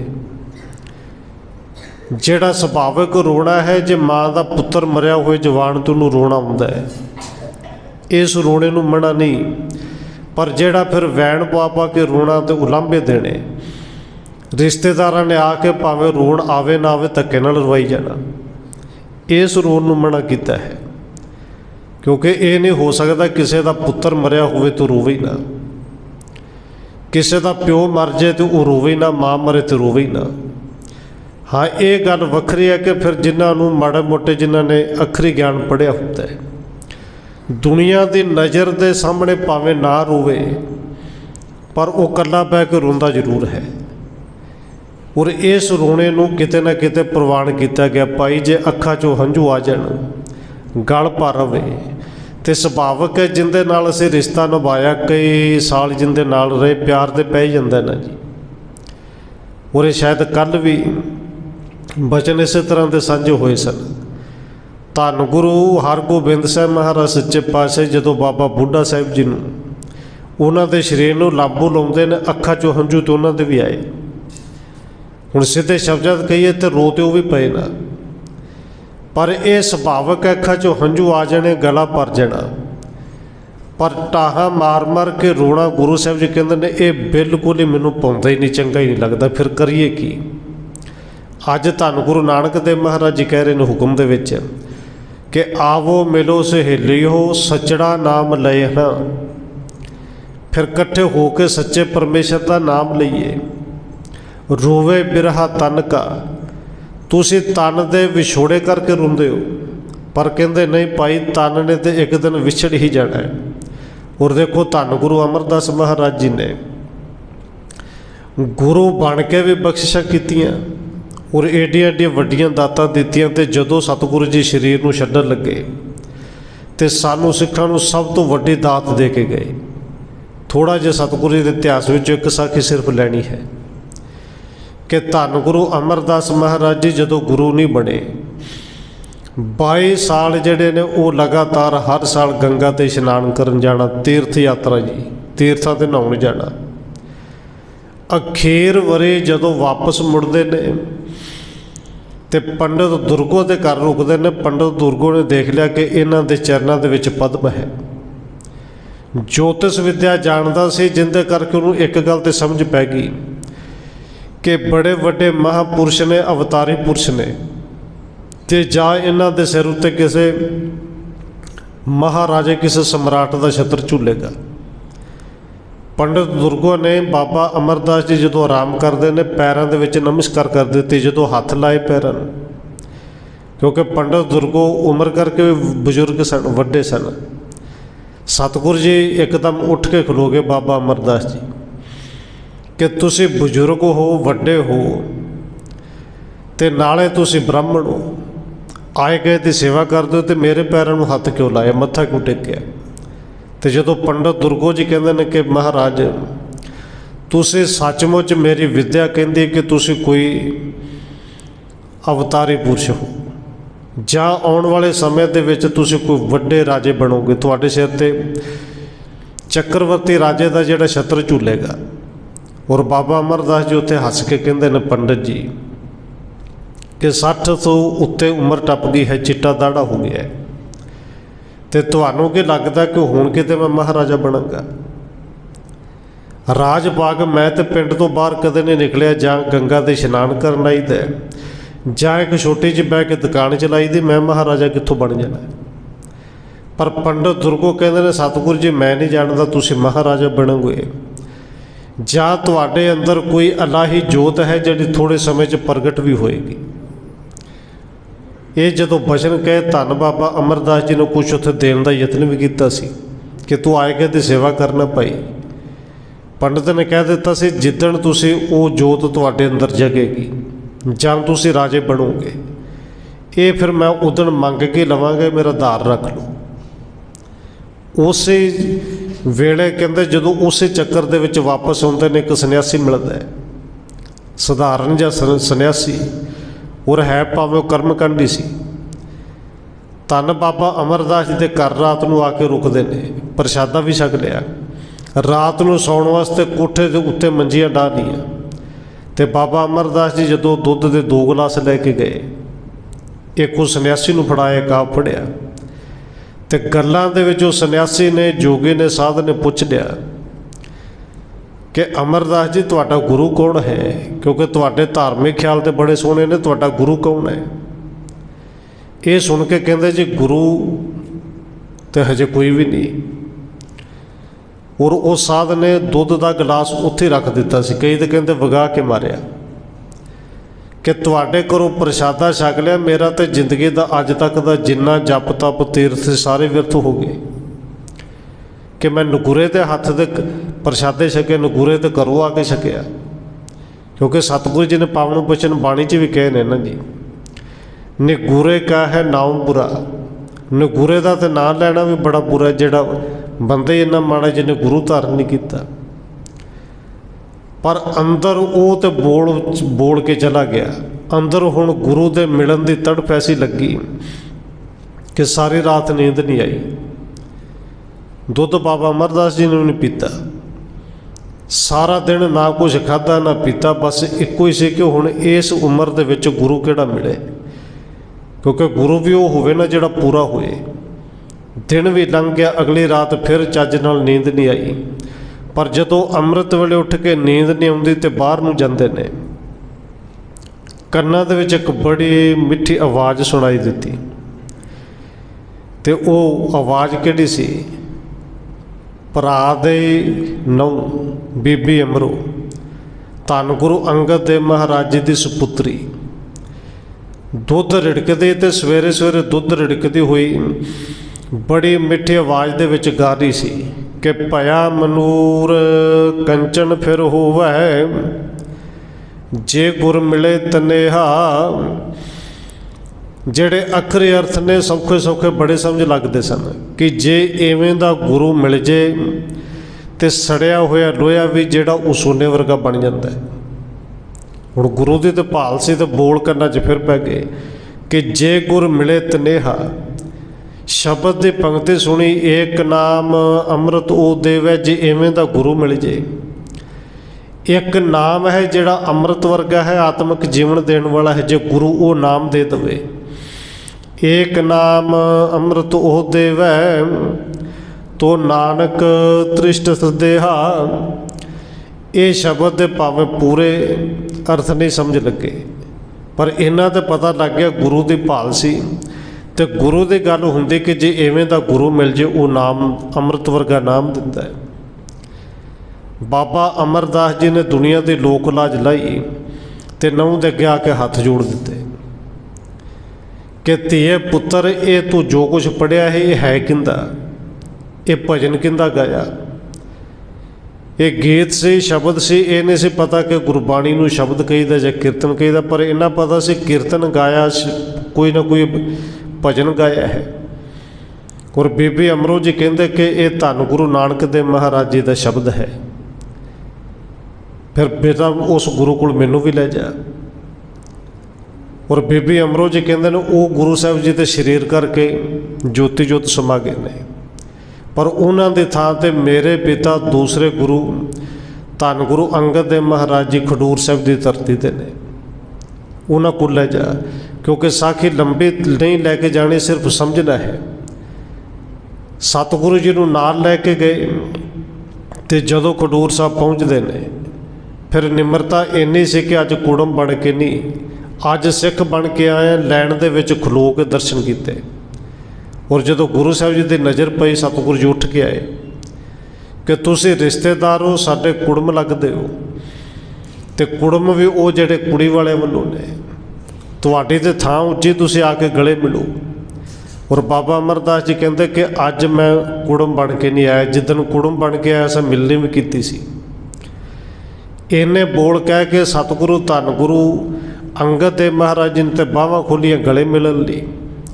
ਜਿਹੜਾ ਸੁਭਾਵਿਕ ਰੋਣਾ ਹੈ, ਜੇ ਮਾਂ ਦਾ ਪੁੱਤਰ ਮਰਿਆ ਹੋਏ, ਜਵਾਨ ਤੋਂ ਨੂੰ ਰੋਣਾ ਹੁੰਦਾ ਹੈ। ਇਸ ਰੋਣੇ ਨੂੰ ਮਨਾ ਨਹੀਂ, ਪਰ ਜਿਹੜਾ ਫਿਰ ਵੈਣ ਪਾ ਪਾ ਕੇ ਰੋਣਾ ਤੇ ਉਲਾਂਭੇ ਦੇਣੇ, ਰਿਸ਼ਤੇਦਾਰਾਂ ਨੇ ਆ ਕੇ ਭਾਵੇਂ ਰੋਣ ਆਵੇ ਨਾ ਆਵੇ, ਧੱਕੇ ਨਾਲ ਰਵਾਈ ਜਾਣਾ। ਇਸ ਰੋਣ ਨੂੰ ਮਨਾ ਕੀਤਾ ਹੈ। ਕਿਉਂਕਿ ਇਹ ਨਹੀਂ ਹੋ ਸਕਦਾ ਕਿਸੇ ਦਾ ਪੁੱਤਰ ਮਰਿਆ ਹੋਵੇ ਤਾਂ ਰੋਵੇ ਹੀ ਨਾ। ਕਿਸੇ ਦਾ ਪਿਓ ਮਰ ਜੇ ਤੇ ਉਹ ਰੋਵੇ ਨਾ, ਮਾਂ ਮਰੇ ਤੇ ਰੋਵੇ ਹੀ ਨਾ। ਹਾਂ, ਇਹ ਗੱਲ ਵੱਖਰੀ ਹੈ ਕਿ ਫਿਰ ਜਿਨ੍ਹਾਂ ਨੂੰ ਮਾੜੇ ਮੋਟੇ ਜਿਨ੍ਹਾਂ ਨੇ ਅਖਰੀ ਗਿਆਨ ਪੜਿਆ ਹੁੰਦਾ ਹੈ, ਦੁਨੀਆ ਦੀ ਨਜ਼ਰ ਦੇ ਸਾਹਮਣੇ ਭਾਵੇਂ ਨਾ ਰੋਵੇ, ਪਰ ਉਹ ਕੱਲਾ ਬਹਿ ਕੇ ਰੋਂਦਾ ਜ਼ਰੂਰ ਹੈ। ਔਰ ਇਸ ਰੋਣੇ ਨੂੰ ਕਿਤੇ ਨਾ ਕਿਤੇ ਪ੍ਰਵਾਨ ਕੀਤਾ ਗਿਆ। ਭਾਈ, ਜੇ ਅੱਖਾਂ 'ਚੋਂ ਹੰਝੂ ਆ ਜਾਣ, ਗਲ ਭਰ ਰਵੇ। ਤੇ ਸੁਭਾਵਕ ਹੈ, ਜਿੰਦੇ ਨਾਲ ਅਸੀਂ ਰਿਸ਼ਤਾ ਨਿਭਾਇਆ, ਕਈ ਸਾਲ ਜਿੰਦੇ ਨਾਲ ਰਹੇ, ਪਿਆਰ ਦੇ ਪੈ ਹੀ ਜਾਂਦਾ ਨਾ ਜੀ। ਔਰ ਇਹ ਸ਼ਾਇਦ ਕੱਲ ਵੀ ਬਚਨ ਇਸੇ ਤਰ੍ਹਾਂ ਦੇ ਸਾਂਝੇ ਹੋਏ ਸਨ। ਧੰਨ ਗੁਰੂ ਹਰਗੋਬਿੰਦ ਸਾਹਿਬ ਮਹਾਰਾਜ ਸੱਚੇ ਪਾਤਸ਼ਾਹ, ਜਦੋਂ ਬਾਬਾ ਬੁੱਢਾ ਸਾਹਿਬ ਜੀ ਨੂੰ ਉਹਨਾਂ ਦੇ ਸਰੀਰ ਨੂੰ ਲਾਂਬੂ ਲਾਉਂਦੇ ਨੇ, ਅੱਖਾਂ 'ਚੋਂ ਹੰਝੂ ਤੇ ਉਹਨਾਂ ਦੇ ਵੀ ਆਏ। ਹੁਣ ਸਿੱਧੇ ਸ਼ਬਦਾਂ 'ਚ ਕਹੀਏ ਤੇ ਰੋ ਤੇ ਉਹ ਵੀ ਪਏ ਨਾ। ਪਰ ਇਹ ਸੁਭਾਵਕ ਅੱਖਾਂ 'ਚੋਂ ਹੰਝੂ ਆ ਜਾਣੇ, ਗਲਾ ਭਰ ਜਾਣਾ। ਪਰ ਟਾਹਾਂ ਮਾਰ-ਮਾਰ ਕੇ ਰੋਣਾ ਗੁਰੂ ਸਾਹਿਬ ਜੀ ਕਹਿੰਦੇ ਨੇ, ਇਹ ਬਿਲਕੁਲ ਹੀ ਮੈਨੂੰ ਪਾਉਂਦਾ ਹੀ ਨਹੀਂ, ਚੰਗਾ ਹੀ ਨਹੀਂ ਲੱਗਦਾ, ਫਿਰ ਕਰੀਏ ਕੀ? ਅੱਜ ਧੰਨ ਗੁਰੂ ਨਾਨਕ ਦੇਵ ਮਹਾਰਾਜ ਜੀ ਕਹਿ ਰਹੇ ਨੇ ਹੁਕਮ ਦੇ ਵਿੱਚ ਕਿ ਆਵੋ, ਮਿਲੋ, ਸਹੇਲਿਓ, ਸੱਚੜਾ ਨਾਮ ਲਏ ਹਾਂ ਫਿਰ ਇਕੱਠੇ ਹੋ ਕੇ ਸੱਚੇ ਪਰਮੇਸ਼ਰ ਦਾ ਨਾਮ ਲਈਏ। ਰੋਵੇ ਬਿਰਹਾ ਤਨ ਕਾ। ਤੁਸੀਂ ਤਨ ਦੇ ਵਿਛੋੜੇ ਕਰਕੇ ਰੋਂਦੇ ਹੋ। ਪਰ ਕਹਿੰਦੇ ਨਹੀਂ ਭਾਈ, ਤਨ ਨੇ ਤੇ ਇੱਕ ਦਿਨ ਵਿਛੜ ਹੀ ਜਾਣਾ ਹੈ। ਔਰ ਦੇਖੋ ਧੰਨ ਗੁਰੂ ਅਮਰਦਾਸ ਮਹਾਰਾਜ ਜੀ ਨੇ ਗੁਰੂ ਬਣ ਕੇ ਵੀ ਬਖਸ਼ਿਸ਼ਾਂ ਕੀਤੀਆਂ ਔਰ ਏਡੀਆਂ ਏਡੀਆਂ ਵੱਡੀਆਂ ਦਾਤਾਂ ਦਿੱਤੀਆਂ ਤੇ ਜਦੋਂ ਸਤਿਗੁਰੂ ਜੀ ਸਰੀਰ ਨੂੰ ਛੱਡਣ ਲੱਗੇ ਤੇ ਸਾਨੂੰ ਸਿੱਖਾਂ ਨੂੰ ਸਭ ਤੋਂ ਵੱਡੀ ਦਾਤ ਦੇ ਕੇ ਗਏ। ਥੋੜਾ ਜਿਹਾ ਸਤਿਗੁਰੂ ਜੀ ਦੇ ਇਤਿਹਾਸ ਵਿੱਚ ਇੱਕ ਸਾਖੀ ਸਿਰਫ ਲੈਣੀ ਹੈ। ਕਿ ਧੰਨ ਗੁਰੂ ਅਮਰਦਾਸ ਮਹਾਰਾਜ ਜੀ ਜਦੋਂ ਗੁਰੂ ਨਹੀਂ ਬਣੇ 22 ਸਾਲ ਜਿਹੜੇ ਨੇ ਉਹ ਲਗਾਤਾਰ ਹਰ ਸਾਲ ਗੰਗਾ ਤੇ ਇਸ਼ਨਾਨ ਕਰਨ ਜਾਣਾ, ਤੀਰਥ ਯਾਤਰਾ ਜੀ, ਤੀਰਥਾਂ ਤੇ ਨਹਾਉਣ ਜਾਣਾ। ਅਖੀਰ ਵਰੇ ਜਦੋਂ ਵਾਪਸ ਮੁੜਦੇ ਨੇ ਤੇ ਪੰਡਤ ਦੁਰਗੋ ਦੇ ਘਰ ਰੁਕਦੇ ਨੇ, ਪੰਡਤ ਦੁਰਗੋ ਨੇ ਦੇਖ ਲਿਆ ਕਿ ਇਹਨਾਂ ਦੇ ਚਰਨਾਂ ਦੇ ਵਿੱਚ ਪਦਮ ਹੈ। ਜੋਤਿਸ਼ ਵਿਦਿਆ ਜਾਣਦਾ ਸੀ, ਜਿੰਦੇ ਕਰਕੇ ਉਹਨੂੰ ਇੱਕ ਗੱਲ ਤੇ ਸਮਝ ਪੈ ਗਈ। ਕਿ ਬੜੇ ਵੱਡੇ ਮਹਾਪੁਰਸ਼ ਨੇ, ਅਵਤਾਰੀ ਪੁਰਸ਼ ਨੇ। ਤੇ ਜਾਂ ਇਹਨਾਂ ਦੇ ਸਿਰ ਉੱਤੇ ਕਿਸੇ ਮਹਾਰਾਜੇ, ਕਿਸੇ ਸਮਰਾਟ ਦਾ ਛਤਰ ਝੂਲੇਗਾ। ਪੰਡਤ ਦੁਰਗੋ ਨੇ ਬਾਬਾ ਅਮਰਦਾਸ ਜੀ ਜਦੋਂ ਆਰਾਮ ਕਰਦੇ ਨੇ, ਪੈਰਾਂ ਦੇ ਵਿੱਚ ਨਮਸਕਾਰ ਕਰ ਦਿੱਤੀ, ਜਦੋਂ ਹੱਥ ਲਾਏ ਪੈਰਾਂ ਨੂੰ। ਕਿਉਂਕਿ ਪੰਡਤ ਦੁਰਗੋ ਉਮਰ ਕਰਕੇ ਬਜ਼ੁਰਗ ਸਨ, ਵੱਡੇ ਸਨ। ਸਤਿਗੁਰੂ ਜੀ ਇੱਕਦਮ ਉੱਠ ਕੇ ਖਲੋਗੇ ਬਾਬਾ ਅਮਰਦਾਸ ਜੀ। ਕਿ ਤੁਸੀਂ ਬਜ਼ੁਰਗ ਹੋ, ਵੱਡੇ ਹੋ ਤੇ ਨਾਲੇ ਤੁਸੀਂ ਬ੍ਰਾਹਮਣ ਹੋ। ਆਏ ਗਏ ਦੀ ਸੇਵਾ ਕਰਦੇ ਹੋ ਤੇ ਮੇਰੇ ਪੈਰਾਂ ਨੂੰ ਹੱਥ ਕਿਉਂ ਲਾਇਆ? ਮੱਥਾ ਕਿਉਂ ਟੇਕਿਆ? ਤੇ ਜਦੋਂ ਪੰਡਤ ਦੁਰਗੋ ਜੀ ਕਹਿੰਦੇ ਨੇ ਕਿ ਮਹਾਰਾਜ, ਤੁਸੀਂ ਸੱਚਮੁੱਚ ਮੇਰੀ ਵਿਦਿਆ ਕਹਿੰਦੀ ਕਿ ਤੁਸੀਂ ਕੋਈ ਅਵਤਾਰੀ ਪੁਰਸ਼ ਹੋ। ਜਾਂ ਆਉਣ ਵਾਲੇ ਸਮੇਂ ਦੇ ਵਿੱਚ ਤੁਸੀਂ ਕੋਈ ਵੱਡੇ ਰਾਜੇ ਬਣੋਗੇ। ਤੁਹਾਡੇ ਸਿਰ ਤੇ ਚੱਕਰਵਰਤੀ ਰਾਜੇ ਦਾ ਜਿਹੜਾ ਛਤਰ ਝੂਲੇਗਾ। ਔਰ ਬਾਬਾ ਅਮਰਦਾਸ ਜੀ ਉੱਥੇ ਹੱਸ ਕੇ ਕਹਿੰਦੇ ਨੇ ਪੰਡਤ ਜੀ ਕਿ 60 ਤੋਂ ਉੱਤੇ ਉਮਰ ਟੱਪ ਗਈ ਹੈ ਚਿੱਟਾ ਦਾੜਾ ਹੋ ਗਿਆ ਹੈ। ਤੇ ਤੁਹਾਨੂੰ ਕੀ ਲੱਗਦਾ ਕਿ ਹੁਣ ਕਿਤੇ ਮੈਂ ਮਹਾਰਾਜਾ ਬਣਾਂਗਾ? ਰਾਜ ਬਾਗ ਮੈਂ ਤੇ ਪਿੰਡ ਤੋਂ ਬਾਹਰ ਕਦੇ ਨਹੀਂ ਨਿਕਲਿਆ ਜਾਂ ਗੰਗਾ ਤੇ ਇਸ਼ਨਾਨ ਕਰਨ ਆਈਦਾ ਹੈ, ਜਾਂ ਇੱਕ ਛੋਟੀ ਜਿਹੀ ਬਹਿ ਕੇ ਦੁਕਾਨ ਚਲਾਈ ਦੀ ਮੈਂ ਮਹਾਰਾਜਾ ਕਿੱਥੋਂ ਬਣ ਜਾਣਾ ਪਰ ਪੰਡਤ ਦੁਰਗੋ ਕਹਿੰਦੇ ਨੇ ਸਤਿਗੁਰੂ ਜੀ ਮੈਂ ਨਹੀਂ ਜਾਣਦਾ ਤੁਸੀਂ ਮਹਾਰਾਜਾ ਬਣੋਗੇ। ਜਾਂ ਤੁਹਾਡੇ ਅੰਦਰ ਕੋਈ ਅਲਾਹੀ ਜੋਤ ਹੈ ਜਿਹੜੀ ਥੋੜੇ ਸਮੇਂ 'ਚ ਪ੍ਰਗਟ ਵੀ ਹੋਏਗੀ? ਇਹ ਜਦੋਂ ਬਚਨ ਕਹੇ, ਧੰਨ ਬਾਬਾ ਅਮਰਦਾਸ ਜੀ ਨੂੰ ਕੁਛ ਉੱਥੇ ਦੇਣ ਦਾ ਯਤਨ ਵੀ ਕੀਤਾ ਸੀ ਕਿ ਤੂੰ ਆਏਗਾ ਤੇ ਸੇਵਾ ਕਰਨਾ ਭਾਈ। ਪੰਡਤ ਨੇ ਕਹਿ ਦਿੱਤਾ ਸੀ, ਜਿੱਦਣ ਤੁਸੀਂ ਉਹ ਜੋਤ ਤੁਹਾਡੇ ਅੰਦਰ ਜਗੇਗੀ, ਜਾਂ ਤੁਸੀਂ ਰਾਜੇ ਬਣੋਗੇ, ਇਹ ਫਿਰ ਮੈਂ ਉਦਣ ਮੰਗ ਕੇ ਲਵਾਂਗਾ, ਮੇਰਾ ਧਾਰ ਰੱਖ ਲਓ। ਉਸੇ ਵੇਲੇ ਕਹਿੰਦੇ ਜਦੋਂ ਉਸੇ ਚੱਕਰ ਦੇ ਵਿੱਚ ਵਾਪਸ ਆਉਂਦੇ ਨੇ, ਇੱਕ ਸੰਨਿਆਸੀ ਮਿਲਦਾ ਹੈ। ਸਧਾਰਨ ਜਿਹਾ ਸਨ- ਸੰਨਿਆਸੀ। ਔਰ ਹੈ ਭਾਵੇਂ ਉਹ ਕਰਮਕਾਂਡੀ ਸੀ। ਧੰਨ ਬਾਬਾ ਅਮਰਦਾਸ ਜੀ ਦੇ ਘਰ ਰਾਤ ਨੂੰ ਆ ਕੇ ਰੁਕਦੇ ਨੇ। ਪ੍ਰਸ਼ਾਦਾ ਵੀ ਛਕ ਲਿਆ। ਰਾਤ ਨੂੰ ਸੌਣ ਵਾਸਤੇ ਕੋਠੇ ਦੇ ਉੱਤੇ ਮੰਜੀਆਂ ਢਾ ਲੀਆਂ ਤੇ ਬਾਬਾ ਅਮਰਦਾਸ ਜੀ ਜਦੋਂ ਦੁੱਧ ਦੇ ਦੋ ਗਲਾਸ ਲੈ ਕੇ ਗਏ, ਇੱਕ ਉਹ ਸੰਨਿਆਸੀ ਨੂੰ ਫੜਾਇਆ ਕਾਪ ਫੜਿਆ। ਤੇ ਗੱਲਾਂ ਦੇ ਵਿੱਚ ਉਹ ਸੰਨਿਆਸੀ ਨੇ, ਜੋਗੀ ਨੇ, ਸਾਧ ਨੇ ਪੁੱਛ ਲਿਆ ਕਿ ਅਮਰਦਾਸ ਜੀ, ਤੁਹਾਡਾ ਗੁਰੂ ਕੌਣ ਹੈ? ਕਿਉਂਕਿ ਤੁਹਾਡੇ ਧਾਰਮਿਕ ਖਿਆਲ ਤੇ ਬੜੇ ਸੋਹਣੇ ਨੇ, ਤੁਹਾਡਾ ਗੁਰੂ ਕੌਣ ਹੈ? ਇਹ ਸੁਣ ਕੇ ਕਹਿੰਦੇ ਜੀ, ਗੁਰੂ ਤੇ ਹਜੇ ਕੋਈ ਵੀ ਨਹੀਂ। ਔਰ ਉਹ ਸਾਧ ਨੇ ਦੁੱਧ ਦਾ ਗਲਾਸ ਉੱਥੇ ਰੱਖ ਦਿੱਤਾ ਸੀ, ਕਈ ਤਾਂ ਕਹਿੰਦੇ ਵਗਾ ਕੇ ਮਾਰਿਆ। ਕਿ ਤੁਹਾਡੇ ਘਰੋਂ ਪ੍ਰਸ਼ਾਦਾ ਛਕ ਲਿਆ, ਮੇਰਾ ਤੇ ਜ਼ਿੰਦਗੀ ਦਾ ਅੱਜ ਤੱਕ ਦਾ ਜਿੰਨਾ ਜਪ ਤਪ ਤੀਰਥ ਸਾਰੇ ਵਿਅਰਥ ਹੋ ਗਏ। ਕਿ ਮੈਂ ਨਗੁਰੇ ਦੇ ਹੱਥ ਦੇ ਪ੍ਰਸ਼ਾਦੇ ਛਕੇ, ਨਗੂਰੇ ਤੇ ਘਰੋਂ ਆ ਕੇ ਛਕਿਆ। ਕਿਉਂਕਿ ਸਤਿਗੁਰੂ ਜੀ ਨੇ ਪਾਵਨ ਬਚਨ ਬਾਣੀ 'ਚ ਵੀ ਕਹੇ ਨੇ ਨਾ ਜੀ, ਨਿਗੁਰੇ ਕਾ ਹੈ ਨਾਮ ਬੁਰਾ। ਨਗੁਰੇ ਦਾ ਤੇ ਨਾਂ ਲੈਣਾ ਵੀ ਬੜਾ ਬੁਰਾ ਜਿਹੜਾ ਬੰਦੇ ਇੰਨਾ ਮਾੜਾ ਜਿਹਨੇ ਗੁਰੂ ਧਾਰਨ ਨਹੀਂ ਕੀਤਾ। ਪਰ ਅੰਦਰ ਉਹ ਤੇ ਬੋਲ ਬੋਲ ਕੇ ਚਲਾ ਗਿਆ। ਅੰਦਰ ਹੁਣ ਗੁਰੂ ਦੇ ਮਿਲਣ ਦੀ ਤੜਫ ਐਸੀ ਲੱਗੀ ਕਿ ਸਾਰੀ ਰਾਤ ਨੀਂਦ ਨਹੀਂ ਆਈ। ਦੁੱਧ ਬਾਬਾ ਅਮਰਦਾਸ ਜੀ ਨੇ ਨਹੀਂ ਪੀਤਾ। ਸਾਰਾ ਦਿਨ ਨਾ ਕੁਝ ਖਾਦਾ ਨਾ ਪੀਤਾ, ਬਸ ਇੱਕੋ ਹੀ ਸੀ ਕਿ ਹੁਣ ਇਸ ਉਮਰ ਦੇ ਵਿੱਚ ਗੁਰੂ ਕਿਹੜਾ ਮਿਲੇ? ਕਿਉਂਕਿ ਗੁਰੂ ਵੀ ਉਹ ਹੋਵੇ ਨਾ ਜਿਹੜਾ ਪੂਰਾ ਹੋਏ। ਦਿਨ ਵੀ ਲੰਘ ਗਿਆ, ਅਗਲੀ ਰਾਤ ਫਿਰ ਚੱਜ ਨਾਲ ਨੀਂਦ ਨਹੀਂ ਆਈ। ਪਰ ਜਦੋਂ ਅੰਮ੍ਰਿਤ ਵੇਲੇ ਉੱਠ ਕੇ ਨੀਂਦ ਨਹੀਂ ਆਉਂਦੀ ਤੇ ਬਾਹਰ ਨੂੰ ਜਾਂਦੇ ਨੇ, ਕੰਨਾਂ ਦੇ ਵਿੱਚ ਇੱਕ ਬੜੀ ਮਿੱਠੀ ਆਵਾਜ਼ ਸੁਣਾਈ ਦਿੱਤੀ। ਤੇ ਉਹ ਆਵਾਜ਼ ਕਿਹੜੀ ਸੀ? ਭਰਾ ਦੇ ਨੌ ਬੀਬੀ ਅਮਰੋ, ਧੰਨ ਗੁਰੂ ਅੰਗਦ ਦੇਵ ਮਹਾਰਾਜ ਜੀ ਦੀ ਸੁਪੁੱਤਰੀ। ਦੁੱਧ ਰਿੜਕਦੇ ਤੇ ਸਵੇਰੇ ਸਵੇਰੇ ਦੁੱਧ ਰਿੜਕਦੀ ਹੋਈ ਬੜੀ ਮਿੱਠੀ ਆਵਾਜ਼ ਦੇ ਵਿੱਚ ਗਾ ਰਹੀ ਸੀ। ਕਿ ਭਇਆ ਮਨੂਰ ਕੰਚਨ ਫਿਰ ਹੋਵੈ। ਜੇ ਗੁਰ ਮਿਲੇ ਤਨੇਹਾ, ਜਿਹੜੇ ਅਖਰੀ ਅਰਥ ਨੇ ਸੌਖੇ ਸੌਖੇ ਬੜੇ ਸਮਝ ਲੱਗਦੇ ਸਨ ਕਿ ਜੇ ਐਵੇਂ ਦਾ ਗੁਰੂ ਮਿਲ ਜੇ ਤੇ ਸੜਿਆ ਹੋਇਆ ਲੋਹਾ ਵੀ ਜਿਹੜਾ ਉਹ ਸੋਨੇ ਵਰਗਾ ਬਣ ਜਾਂਦਾ ਹੈ। ਹੁਣ ਗੁਰੂ ਦੀ ਤੇ ਭਾਲ ਸੀ ਤੇ ਬੋਲ ਕਰਨਾ ਚ ਫਿਰ ਪੈ ਗਏ ਕਿ ਜੇ ਗੁਰ ਮਿਲੇ ਤਨੇਹਾ ਸ਼ਬਦ ਦੀ ਪੰਕਤੀ ਸੁਣੀ, ਏਕ ਨਾਮ ਅੰਮ੍ਰਿਤ ਉਹ ਦੇਵੈ ਜੇ ਐਵੇਂ ਦਾ ਗੁਰੂ ਮਿਲ ਜੇ। ਇੱਕ ਨਾਮ ਹੈ ਜਿਹੜਾ ਅੰਮ੍ਰਿਤ ਵਰਗਾ ਹੈ, ਆਤਮਿਕ ਜੀਵਨ ਦੇਣ ਵਾਲਾ ਹੈ, ਜੇ ਗੁਰੂ ਉਹ ਨਾਮ ਦੇ ਦਵੇ। ਏਕ ਨਾਮ ਅੰਮ੍ਰਿਤ ਉਹ ਦੇਵੈ, ਤੋ ਨਾਨਕ ਤ੍ਰਿਸ਼ਟ ਸਦੇਹਾ। ਇਹ ਸ਼ਬਦ ਦੇ ਭਾਵੇਂ ਪੂਰੇ ਅਰਥ ਨਹੀਂ ਸਮਝ ਲੱਗੇ, ਪਰ ਇਹਨਾਂ ਤੇ ਪਤਾ ਲੱਗ ਗਿਆ ਗੁਰੂ ਦੀ ਭਾਲ ਸੀ। ਤੇ ਗੁਰੂ ਦੀ ਗੱਲ ਹੁੰਦੀ ਕਿ ਜੇ ਐਵੇਂ ਦਾ ਗੁਰੂ ਮਿਲ ਜੇ, ਉਹ ਨਾਮ ਅੰਮ੍ਰਿਤ ਵਰਗਾ ਨਾਮ ਦਿੰਦਾ ਹੈ। ਬਾਬਾ ਅਮਰਦਾਸ ਜੀ ਨੇ ਦੁਨੀਆ ਦੇ ਲੋਕ ਲਾਜ ਲਈ ਤੇ ਨਹੁੰ ਦੇ ਅੱਗੇ ਆ ਕੇ ਹੱਥ ਜੋੜ ਦਿੱਤੇ। ਕਿ ਧੀਏ ਪੁੱਤਰ, ਇਹ ਤੂੰ ਜੋ ਕੁਝ ਪੜਿਆ ਹੈ, ਇਹ ਹੈ ਕਿੰਦਾ? ਇਹ ਭਜਨ ਕਿੰਦਾ ਗਾਇਆ? ਇਹ ਗੀਤ ਸੀ, ਸ਼ਬਦ ਸੀ, ਇਹ ਨਹੀਂ ਸੀ ਪਤਾ ਕਿ ਗੁਰਬਾਣੀ ਨੂੰ ਸ਼ਬਦ ਕਹੀਦਾ ਜਾਂ ਕੀਰਤਨ ਕਹੀਦਾ, ਪਰ ਇਹਨਾਂ ਪਤਾ ਸੀ ਕੀਰਤਨ ਗਾਇਆ ਕੋਈ ਨਾ ਕੋਈ ਭਜਨ ਗਾਇਆ ਹੈ। ਔਰ ਬੀਬੀ ਅਮਰੋ ਜੀ ਕਹਿੰਦੇ ਕਿ ਇਹ ਧੰਨ ਗੁਰੂ ਨਾਨਕ ਦੇਵ ਮਹਾਰਾਜ ਜੀ ਦਾ ਸ਼ਬਦ ਹੈ। ਫਿਰ ਬੇਟਾ ਉਸ ਗੁਰੂ ਕੋਲ ਮੈਨੂੰ ਵੀ ਲੈ ਜਾ। ਔਰ ਬੀਬੀ ਅਮਰੋ ਜੀ ਕਹਿੰਦੇ ਨੇ, ਉਹ ਗੁਰੂ ਸਾਹਿਬ ਜੀ ਦੇ ਸਰੀਰ ਕਰਕੇ ਜੋਤੀ ਜੋਤ ਸਮਾ ਗਏ ਨੇ। ਪਰ ਉਹਨਾਂ ਦੇ ਥਾਂ ਤੇ ਮੇਰੇ ਪਿਤਾ ਦੂਸਰੇ ਗੁਰੂ ਧੰਨ ਗੁਰੂ ਅੰਗਦ ਦੇਵ ਮਹਾਰਾਜ ਜੀ ਖਡੂਰ ਸਾਹਿਬ ਦੀ ਧਰਤੀ ਤੇ ਨੇ। ਉਹਨਾਂ ਕੋਲ ਲੈ ਜਾ। ਕਿਉਂਕਿ ਸਾਖੀ ਲੰਬੀ ਨਹੀਂ ਲੈ ਕੇ ਜਾਣੀ ਸਿਰਫ ਸਮਝਣਾ ਹੈ। ਸਤਿਗੁਰੂ ਜੀ ਨੂੰ ਨਾਲ ਲੈ ਕੇ ਗਏ ਤੇ ਜਦੋਂ ਖਡੂਰ ਸਾਹਿਬ ਪਹੁੰਚਦੇ ਨੇ, ਫਿਰ ਨਿਮਰਤਾ ਇੰਨੀ ਸੀ ਕਿ ਅੱਜ ਕੁੜਮ ਬਣ ਕੇ ਨਹੀਂ, ਅੱਜ ਸਿੱਖ ਬਣ ਕੇ ਆਏ, ਲੈਣ ਦੇ ਵਿੱਚ ਖਲੋ ਕੇ ਦਰਸ਼ਨ ਕੀਤੇ। ਔਰ ਜਦੋਂ ਗੁਰੂ ਸਾਹਿਬ ਜੀ ਦੀ ਨਜ਼ਰ ਪਈ, ਸਤਿਗੁਰੂ ਜੀ ਉੱਠ ਕੇ ਆਏ ਕਿ ਤੁਸੀਂ ਰਿਸ਼ਤੇਦਾਰ ਹੋ, ਸਾਡੇ ਕੁੜਮ ਲੱਗਦੇ ਹੋ। ਤੇ ਕੁੜਮ ਵੀ ਉਹ ਜਿਹੜੇ ਕੁੜੀ ਵਾਲਿਆਂ ਵੱਲੋਂ ਨੇ ਤੁਹਾਡੀ ਤੇ ਥਾਂ ਉੱਚੀ ਤੁਸੀਂ ਆ ਕੇ ਗਲੇ ਮਿਲੋ। ਔਰ ਬਾਬਾ ਅਮਰਦਾਸ ਜੀ ਕਹਿੰਦੇ ਕਿ ਅੱਜ ਮੈਂ ਕੁੜਮ ਬਣ ਕੇ ਨਹੀਂ ਆਇਆ। ਜਿੱਦਨ ਕੁੜਮ ਬਣ ਕੇ ਆਇਆ ਸਾਂ ਮਿਲਣੀ ਵੀ ਕੀਤੀ ਸੀ। ਇਹਨੇ ਬੋਲ ਕਹਿ ਕੇ ਸਤਿਗੁਰੂ ਧੰਨ ਗੁਰੂ ਅੰਗਦ ਦੇਵ ਮਹਾਰਾਜ ਜੀ ਨੇ ਤੇ ਬਾਹਾਂ ਖੋਲੀਆਂ, ਗਲੇ ਮਿਲਣ ਲਈ।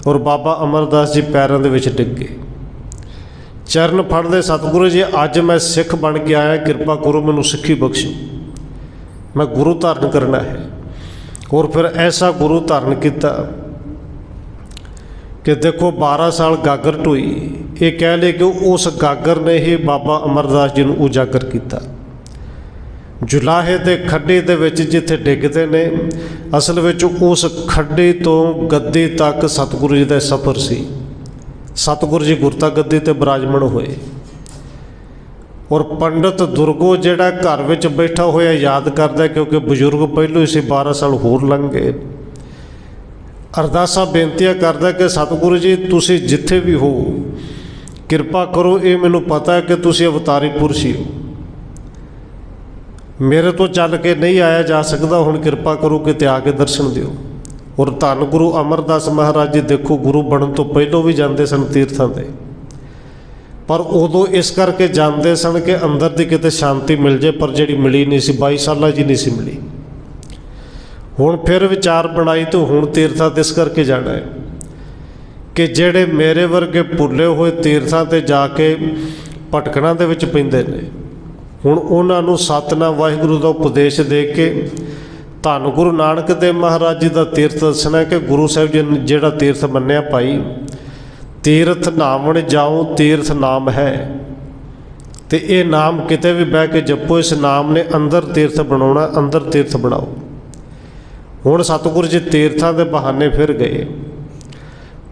ਔਰ ਬਾਬਾ ਅਮਰਦਾਸ ਜੀ ਪੈਰਾਂ ਦੇ ਵਿੱਚ ਡਿੱਗੇ ਚਰਨ ਫੜਦੇ ਸਤਿਗੁਰੂ ਜੀ, ਅੱਜ ਮੈਂ ਸਿੱਖ ਬਣ ਕੇ ਆਇਆ। ਕਿਰਪਾ ਕਰੋ ਮੈਨੂੰ ਸਿੱਖੀ ਬਖਸ਼ੋ। ਮੈਂ ਗੁਰੂ ਧਾਰਨ ਕਰਨਾ ਹੈ। ਔਰ ਫਿਰ ਐਸਾ ਗੁਰੂ ਧਾਰਨ ਕੀਤਾ ਕਿ ਦੇਖੋ 12 ਸਾਲ ਗਾਗਰ ਢੋਈ। ਇਹ ਕਹਿ ਲਏ ਕਿ ਉਸ ਗਾਗਰ ਨੇ ਹੀ ਬਾਬਾ ਅਮਰਦਾਸ ਜੀ ਨੂੰ ਉਜਾਗਰ ਕੀਤਾ। ਜੁਲਾਹੇ ਦੇ ਖੱਡੇ ਦੇ ਵਿੱਚ ਜਿੱਥੇ ਡਿੱਗਦੇ ਨੇ, ਅਸਲ ਵਿੱਚ ਉਸ ਖੱਡੇ ਤੋਂ ਗੱਦੀ ਤੱਕ ਸਤਿਗੁਰੂ ਜੀ ਦਾ ਸਫ਼ਰ ਸੀ। ਸਤਿਗੁਰੂ ਜੀ ਗੁਰਤਾ ਗੱਦੀ ਤੇ ਬਿਰਾਜਮਾਨ ਹੋਏ। ਔਰ ਪੰਡਤ ਦੁਰਗੋ ਜਿਹੜਾ ਘਰ ਵਿੱਚ ਬੈਠਾ ਹੋਇਆ ਯਾਦ ਕਰਦਾ ਕਿਉਂਕਿ ਬਜ਼ੁਰਗ ਪਹਿਲੋਂ ਹੀ ਸੀ 12 ਸਾਲ ਹੋਰ ਲੰਘ ਗਏ। ਅਰਦਾਸਾਂ ਬੇਨਤੀਆਂ ਕਰਦਾ ਕਿ ਸਤਿਗੁਰੂ ਜੀ, ਤੁਸੀਂ ਜਿੱਥੇ ਵੀ ਹੋ, ਕਿਰਪਾ ਕਰੋ, ਇਹ ਮੈਨੂੰ ਪਤਾ ਹੈ ਕਿ ਤੁਸੀਂ ਅਵਤਾਰੀ ਪੁਰਸ਼ ਹੀ ਹੋ। ਮੇਰੇ ਤੋਂ ਚੱਲ ਕੇ ਨਹੀਂ ਆਇਆ ਜਾ ਸਕਦਾ, ਹੁਣ ਕਿਰਪਾ ਕਰੋ ਕਿਤੇ ਆ ਕੇ ਦਰਸ਼ਨ ਦਿਓ। ਔਰ ਧੰਨ ਗੁਰੂ ਅਮਰਦਾਸ ਮਹਾਰਾਜ ਜੀ, ਦੇਖੋ ਗੁਰੂ ਬਣਨ ਤੋਂ ਪਹਿਲਾਂ ਵੀ ਜਾਂਦੇ ਸਨ ਤੀਰਥਾਂ ਤੇ। ਪਰ ਉਦੋਂ ਇਸ ਕਰਕੇ ਜਾਂਦੇ ਸਨ ਕਿ ਅੰਦਰ ਦੀ ਕਿਤੇ ਸ਼ਾਂਤੀ ਮਿਲ ਜੇ, ਪਰ ਜਿਹੜੀ ਮਿਲੀ ਨਹੀਂ ਸੀ 22 ਸਾਲਾਂ ਜੀ ਨਹੀਂ ਸੀ ਮਿਲੀ। ਹੁਣ ਫਿਰ ਵਿਚਾਰ ਬਣਾਈ ਤੇ ਹੁਣ ਤੀਰਥਾਂ ਤੇ ਇਸ ਕਰਕੇ ਜਾਣਾ ਹੈ ਕਿ ਜਿਹੜੇ ਮੇਰੇ ਵਰਗੇ ਭੁੱਲੇ ਹੋਏ ਤੀਰਥਾਂ ਤੇ ਜਾ ਕੇ ਭਟਕਣਾ ਦੇ ਵਿੱਚ ਪੈਂਦੇ ਨੇ, ਹੁਣ ਉਹਨਾਂ ਨੂੰ ਸਤਨਾਮ ਵਾਹਿਗੁਰੂ ਦਾ ਉਪਦੇਸ਼ ਦੇ ਕੇ ਧੰਨ ਗੁਰੂ ਨਾਨਕ ਦੇਵ ਮਹਾਰਾਜ ਜੀ ਦਾ ਤੀਰਥ ਦੱਸਣਾ ਕਿ ਗੁਰੂ ਸਾਹਿਬ ਜੀ ਨੇ ਜਿਹੜਾ ਤੀਰਥ ਮੰਨਿਆ ਭਾਈ ਤੀਰਥ ਨਾਮਣ ਜਾਉ ਤੀਰਥ ਨਾਮ ਹੈ। ਤੇ ਇਹ ਨਾਮ ਕਿਤੇ ਵੀ ਬਹਿ ਕੇ ਜਪੋ, ਇਸ ਨਾਮ ਨੇ ਅੰਦਰ ਤੀਰਥ ਬਣਾਉਣਾ, ਅੰਦਰ ਤੀਰਥ ਬਣਾਓ। ਹੁਣ ਸਤਿਗੁਰੂ ਜੀ ਤੀਰਥਾਂ ਦੇ ਬਹਾਨੇ ਫਿਰ ਗਏ।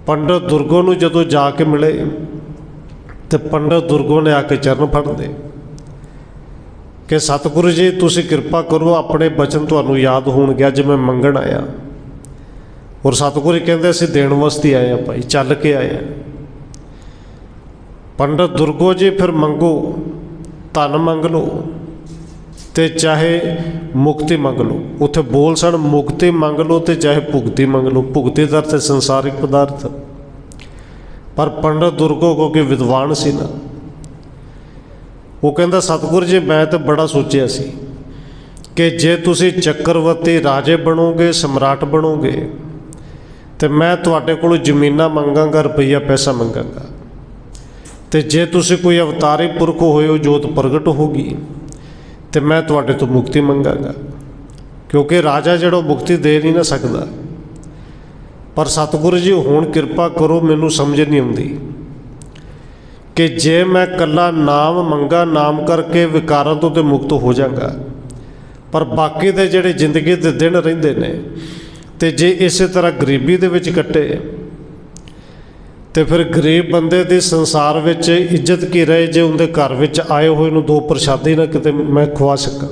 ਪੰਡਤ ਦੁਰਗੋ ਨੂੰ ਜਦੋਂ ਜਾ ਕੇ ਮਿਲੇ, ਤੇ ਪੰਡਤ ਦੁਰਗੋ ਨੇ ਆ ਕੇ ਚਰਨ ਫੜਦੇ ਕਿ ਸਤਿਗੁਰੂ ਜੀ, ਤੁਸੀਂ ਕਿਰਪਾ ਕਰੋ, ਆਪਣੇ ਬਚਨ ਤੁਹਾਨੂੰ ਯਾਦ ਹੋਣਗੇ, ਅੱਜ ਮੈਂ ਮੰਗਣ ਆਇਆ। ਔਰ ਸਤਿਗੁਰੂ ਜੀ ਕਹਿੰਦੇ ਅਸੀਂ ਦੇਣ ਵਾਸਤੇ ਆਏ ਆ ਭਾਈ, ਚੱਲ ਕੇ ਆਏ ਆ ਪੰਡਤ ਦੁਰਗੋ ਜੀ ਫਿਰ ਮੰਗੋ, ਧਨ ਮੰਗ ਲਓ ਤੇ ਚਾਹੇ ਮੁਕਤੀ ਮੰਗ ਲਓ। ਉੱਥੇ ਬੋਲ ਸਣ ਮੁਕਤੀ ਮੰਗ ਲਓ ਤੇ ਚਾਹੇ ਭੁਗਤੀ ਮੰਗ ਲਓ। ਭੁਗਤੀ ਦਾ ਅਰਥ ਸੰਸਾਰਿਕ ਪਦਾਰਥ। ਪਰ ਪੰਡਤ ਦੁਰਗੋ ਕੋ ਕੇ ਵਿਦਵਾਨ ਸੀ ਨਾ। ਉਹ ਕਹਿੰਦਾ, ਸਤਿਗੁਰੂ ਜੀ, ਮੈਂ ਤਾਂ ਬੜਾ ਸੋਚਿਆ ਸੀ ਕਿ ਜੇ ਤੁਸੀਂ ਚੱਕਰਵਰਤੀ ਰਾਜੇ ਬਣੋਗੇ, ਸਮਰਾਟ ਬਣੋਗੇ ਤੇ ਮੈਂ ਤੁਹਾਡੇ ਕੋਲੋਂ ਜ਼ਮੀਨਾਂ ਮੰਗਾਂਗਾ, ਰੁਪਈਆ ਪੈਸਾ ਮੰਗਾਂਗਾ। ਤੇ ਜੇ ਤੁਸੀਂ ਕੋਈ ਅਵਤਾਰੀ ਪੁਰਖ ਹੋਏ ਹੋ ਜੋਤ ਪ੍ਰਗਟ ਹੋਗੀ ਤੇ ਮੈਂ ਤੁਹਾਡੇ ਤੋਂ ਮੁਕਤੀ ਮੰਗਾਂਗਾ। ਕਿਉਂਕਿ ਰਾਜਾ ਜਿਹੜਾ ਮੁਕਤੀ ਦੇ ਨਹੀਂ ਨਾ ਸਕਦਾ। ਪਰ ਸਤਿਗੁਰੂ ਜੀ, ਹੁਣ ਕਿਰਪਾ ਕਰੋ, ਮੈਨੂੰ ਸਮਝ ਨਹੀਂ ਆਉਂਦੀ। ਕਿ ਜੇ ਮੈਂ ਕੱਲਾ ਨਾਮ ਮੰਗਾ, ਨਾਮ ਕਰਕੇ ਵਿਕਾਰਾਂ ਤੋਂ ਤੇ ਮੁਕਤ ਹੋ ਜਾਗਾ। ਪਰ ਬਾਕੀ ਦੇ ਜਿਹੜੇ ਜ਼ਿੰਦਗੀ ਦੇ ਦਿਨ ਰਹਿੰਦੇ ਨੇ ਤੇ ਜੇ ਇਸੇ ਤਰ੍ਹਾਂ ਗਰੀਬੀ ਦੇ ਵਿੱਚ ਕੱਟੇ, ਤੇ ਫਿਰ ਗਰੀਬ ਬੰਦੇ ਦੀ ਸੰਸਾਰ ਵਿੱਚ ਇੱਜ਼ਤ ਕੀ ਰਹੇ ਜੇ ਉਹਦੇ ਘਰ ਵਿੱਚ ਆਏ ਹੋਏ ਨੂੰ ਦੋ ਪ੍ਰਸ਼ਾਦੇ ਨਾ ਕਿਤੇ ਮੈਂ ਖਵਾ ਸਕਾਂ?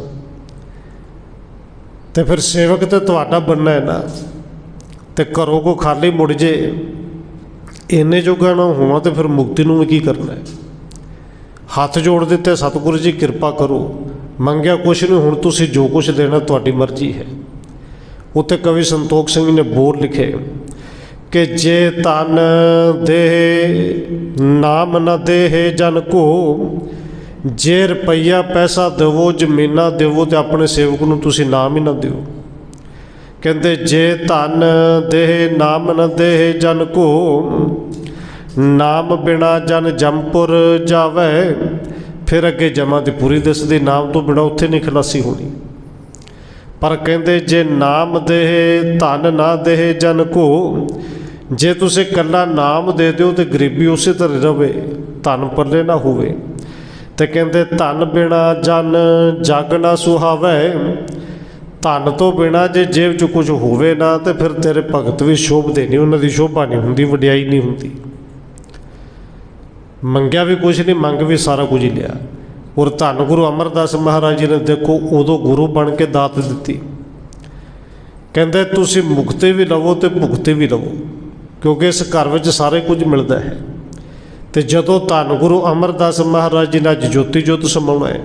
ਤੇ ਫਿਰ ਸੇਵਕ ਤੇ ਤੁਹਾਡਾ ਬਣਨਾ ਹੈ ਨਾ, ਤੇ ਘਰੋਂ ਕੋ ਖਾਲੀ ਮੁੜ ਜੇ, ਇੰਨੇ ਜੋਗਾ ਨਾ ਹੋਵਾਂ ਤੇ ਫਿਰ ਮੁਕਤੀ ਨੂੰ ਵੀ ਕੀ ਕਰਨਾ ਹੈ? ਹੱਥ ਜੋੜ ਦਿੱਤੇ, ਸਤਿਗੁਰੂ ਜੀ ਕਿਰਪਾ ਕਰੋ, ਮੰਗਿਆ ਕੁਛ ਨਹੀਂ, ਹੁਣ ਤੁਸੀਂ ਜੋ ਕੁਛ ਦੇਣਾ ਤੁਹਾਡੀ ਮਰਜ਼ੀ ਹੈ। ਉੱਥੇ ਕਵੀ ਸੰਤੋਖ ਸਿੰਘ ਨੇ ਬੋਲ ਲਿਖੇ ਕਿ ਜੇ ਤਨ ਦੇਹ ਨਾਮ ਨਾ ਦੇਹ ਜਨ ਕੋ, ਜੇ ਰੁਪਈਆ ਪੈਸਾ ਦੇਵੋ, ਜ਼ਮੀਨਾਂ ਦੇਵੋ ਤੇ ਆਪਣੇ ਸੇਵਕ ਨੂੰ ਤੁਸੀਂ ਨਾਮ ਹੀ ਨਾ ਦਿਓ। ਕਹਿੰਦੇ ਜੇ ਧਨ ਦੇਹ ਨਾਮ ਨ ਦੇਹ ਜਨ ਕੋ, ਨਾਮ ਬਿਨਾ ਜਨ ਜੰਪੁਰ ਜਾਵੇ, ਫਿਰ ਅੱਗੇ ਜਮਾ ਦੀ ਪੂਰੀ ਦੱਸਦੀ ਨਾਮ ਤੋਂ ਬਿਨਾ ਉੱਥੇ ਨਹੀਂ ਖਲਾਸੀ ਹੋਣੀ। ਪਰ ਕਹਿੰਦੇ, ਜੇ ਨਾਮ ਦੇਹ, ਧਨ ਨਾ ਦੇਹ ਜਨ ਕੋ, ਜੇ ਤੁਸੀਂ ਕੱਲਾ ਨਾਮ ਦੇ ਦਿਓ ਤੇ ਗਰੀਬੀ ਉਸੇ ਤਰ੍ਹਾਂ ਰਵੇ, ਧਨ ਪੱਲੇ ਨਾ ਹੋਵੇ। ਤੇ ਕਹਿੰਦੇ, ਧਨ ਬਿਨਾ ਜਨ ਜਗ ਨਾ ਸੁਹਾਵੇ, ਧਨ ਤੋਂ ਬਿਨਾ ਜੇ ਜੇਬ 'ਚ ਕੁਝ ਹੋਵੇ ਨਾ, ਤੇ ਫਿਰ ਤੇਰੇ ਭਗਤ ਵੀ ਸ਼ੋਭਦੇ ਨਹੀਂ, ਉਹਨਾਂ ਦੀ ਸ਼ੋਭਾ ਨਹੀਂ ਹੁੰਦੀ, ਵਡਿਆਈ ਨਹੀਂ ਹੁੰਦੀ। ਮੰਗਿਆ ਵੀ ਕੁਝ ਨਹੀਂ, ਮੰਗ ਵੀ ਸਾਰਾ ਕੁਝ ਹੀ ਲਿਆ। ਔਰ ਧੰਨ ਗੁਰੂ ਅਮਰਦਾਸ ਮਹਾਰਾਜ ਜੀ ਨੇ ਦੇਖੋ ਉਦੋਂ ਗੁਰੂ ਬਣ ਕੇ ਦਾਤ ਦਿੱਤੀ। ਕਹਿੰਦੇ, ਤੁਸੀਂ ਮੁਕਤੀ ਵੀ ਲਵੋ ਤੇ ਭੁਗਤੀ ਵੀ ਲਵੋ, ਕਿਉਂਕਿ ਇਸ ਘਰ ਵਿੱਚ ਸਾਰੇ ਕੁਝ ਮਿਲਦਾ ਹੈ। ਤੇ ਜਦੋਂ ਧੰਨ ਗੁਰੂ ਅਮਰਦਾਸ ਮਹਾਰਾਜ ਜੀ ਨੇ ਅੱਜ ਜੋਤੀ ਜੋਤ ਸਮਾਉਣਾ ਹੈ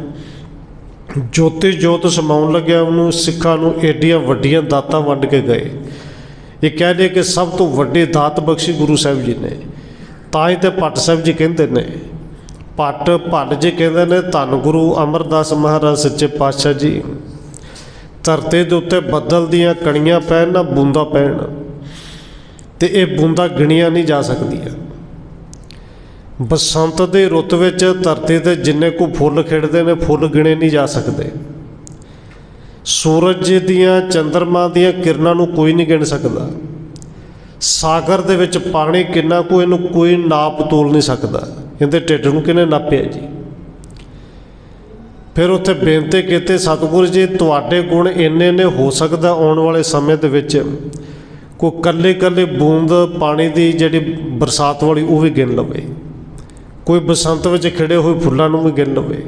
ਜੋਤੀ ਜੋਤ ਸਮਾਉਣ ਲੱਗਿਆ ਉਹਨੂੰ ਸਿੱਖਾਂ ਨੂੰ ਏਡੀਆਂ ਵੱਡੀਆਂ ਦਾਤਾਂ ਵੰਡ ਕੇ ਗਏ। ਇਹ ਕਹਿੰਦੇ ਕਿ ਸਭ ਤੋਂ ਵੱਡੀ ਦਾਤ ਬਖਸ਼ੀ ਗੁਰੂ ਸਾਹਿਬ ਜੀ ਨੇ, ਤਾਂ ਹੀ ਤੇ ਭੱਟ ਸਾਹਿਬ ਜੀ ਕਹਿੰਦੇ ਨੇ ਭੱਟ ਭੱਟ ਜੀ ਕਹਿੰਦੇ ਨੇ, ਧੰਨ ਗੁਰੂ ਅਮਰਦਾਸ ਮਹਾਰਾਜ ਸੱਚੇ ਪਾਤਸ਼ਾਹ ਜੀ। ਧਰਤੀ ਦੇ ਉੱਤੇ ਬੱਦਲ ਦੀਆਂ ਕਣੀਆਂ ਪੈਣ ਨਾ ਬੂੰਦਾਂ ਪੈਣ। ਤੇ ਇਹ ਬੂੰਦਾਂ ਗਿਣੀਆਂ ਨਹੀਂ ਜਾ ਸਕਦੀਆਂ। ਬਸੰਤ ਦੇ ਰੁੱਤ ਵਿੱਚ ਧਰਤੀ ਤੇ ਜਿੰਨੇ ਕੋ ਫੁੱਲ ਖਿੜਦੇ ਨੇ, ਫੁੱਲ ਗਿਣੇ ਨਹੀਂ ਜਾ ਸਕਦੇ। ਸੂਰਜ ਦੀਆਂ, ਚੰਦਰਮਾ ਦੀਆਂ ਕਿਰਨਾਂ ਨੂੰ ਕੋਈ ਨਹੀਂ ਗਿਣ ਸਕਦਾ। ਸਾਗਰ ਦੇ ਵਿੱਚ ਪਾਣੀ ਕਿੰਨਾ ਕੋ, ਇਹਨੂੰ ਕੋਈ ਨਾਪ ਤੋਲ ਨਹੀਂ ਸਕਦਾ। ਇਹਦੇ ਢਿੱਡ ਨੂੰ ਕਿਨੇ ਨਾਪਿਆ ਜੀ? ਫਿਰ ਉੱਥੇ ਬੇਨਤੀ ਕੀਤੀ, ਸਤਿਗੁਰੂ ਜੀ, ਤੁਹਾਡੇ ਗੁਣ ਇੰਨੇ ਨੇ, ਹੋ ਸਕਦਾ ਆਉਣ ਵਾਲੇ ਸਮੇਂ ਦੇ ਵਿੱਚ ਕੋ ਕੱਲੇ ਕੱਲੇ ਬੂੰਦ ਪਾਣੀ ਦੀ ਜਿਹੜੀ ਬਰਸਾਤ ਵਾਲੀ ਉਹ ਵੀ ਗਿਣ ਲਵੇ। ਕੋਈ ਬਸੰਤ ਵਿੱਚ ਖਿੜੇ ਹੋਏ ਫੁੱਲਾਂ ਨੂੰ ਵੀ ਗਿਣ ਲਵੇ,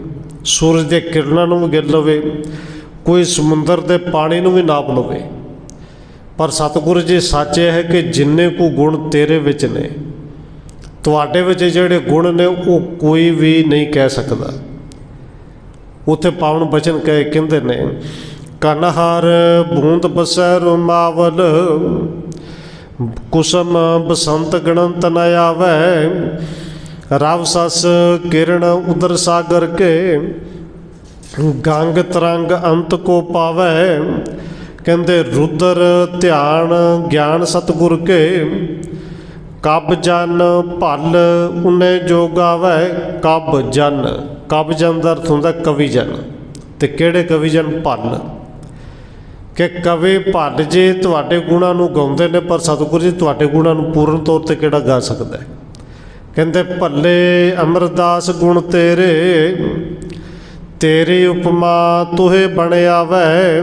ਸੂਰਜ ਦੇ ਕਿਰਨਾਂ ਨੂੰ ਵੀ ਗਿਣ ਲਵੇ, ਕੋਈ ਸਮੁੰਦਰ ਦੇ ਪਾਣੀ ਨੂੰ ਵੀ ਨਾਪ ਲਵੇ। ਪਰ ਸਤਿਗੁਰੂ ਜੀ, ਸੱਚ ਇਹ ਹੈ ਕਿ ਜਿੰਨੇ ਕੋ ਗੁਣ ਤੇਰੇ ਵਿੱਚ ਨੇ ਤੁਹਾਡੇ ਵਿੱਚ ਜਿਹੜੇ ਗੁਣ ਨੇ, ਉਹ ਕੋਈ ਵੀ ਨਹੀਂ ਕਹਿ ਸਕਦਾ। ਉਥੇ ਪਾਵਨ ਬਚਨ ਕਹੇ, ਕਹਿੰਦੇ ਨੇ, ਕਨਹਾਰ ਬੂੰਦ ਬਸੈ ਰੁਮਾਵਲ ਕੁਸਮ ਬਸੰਤ ਗਣੰਤ ਨ ਆਵੈ, ਰਵ ਸਸ ਕਿਰਣ ਉਦਰ ਸਾਗਰ ਕੇ, ਗੰਗ ਤਰੰਗ ਅੰਤ ਕੋ ਪਾਵੈ। ਕਹਿੰਦੇ, ਰੁਦਰ ਧਿਆਨ, ਗਿਆਨ ਸਤਗੁਰ ਕੇ ਕਬ ਜਨ ਭਲ ਉਨੇ ਜੋ ਗਾਵੈ ਕਬ ਜਨ ਕਬ ਜਨ ਦਾ ਅਰਥ ਹੁੰਦਾ ਕਵੀ ਜਨ। ਤੇ ਕਿਹੜੇ ਕਵੀ ਜਨ? ਭਲ। ਕਿ ਕਵੀ ਭੱਲ ਜੇ ਤੁਹਾਡੇ ਗੁਣਾਂ ਨੂੰ ਗਾਉਂਦੇ ਨੇ, ਪਰ ਸਤਿਗੁਰੂ ਜੀ ਤੁਹਾਡੇ ਗੁਣਾਂ ਨੂੰ ਪੂਰਨ ਤੌਰ ਤੇ ਕਿਹੜਾ ਗਾ ਸਕਦਾ ਹੈ? ਕਹਿੰਦੇ, ਭੱਲੇ ਅਮਰਦਾਸ ਗੁਣ ਤੇਰੇ, ਤੇਰੀ ਉਪਮਾ ਤੁਹੇ ਬਣਿਆ ਵੈ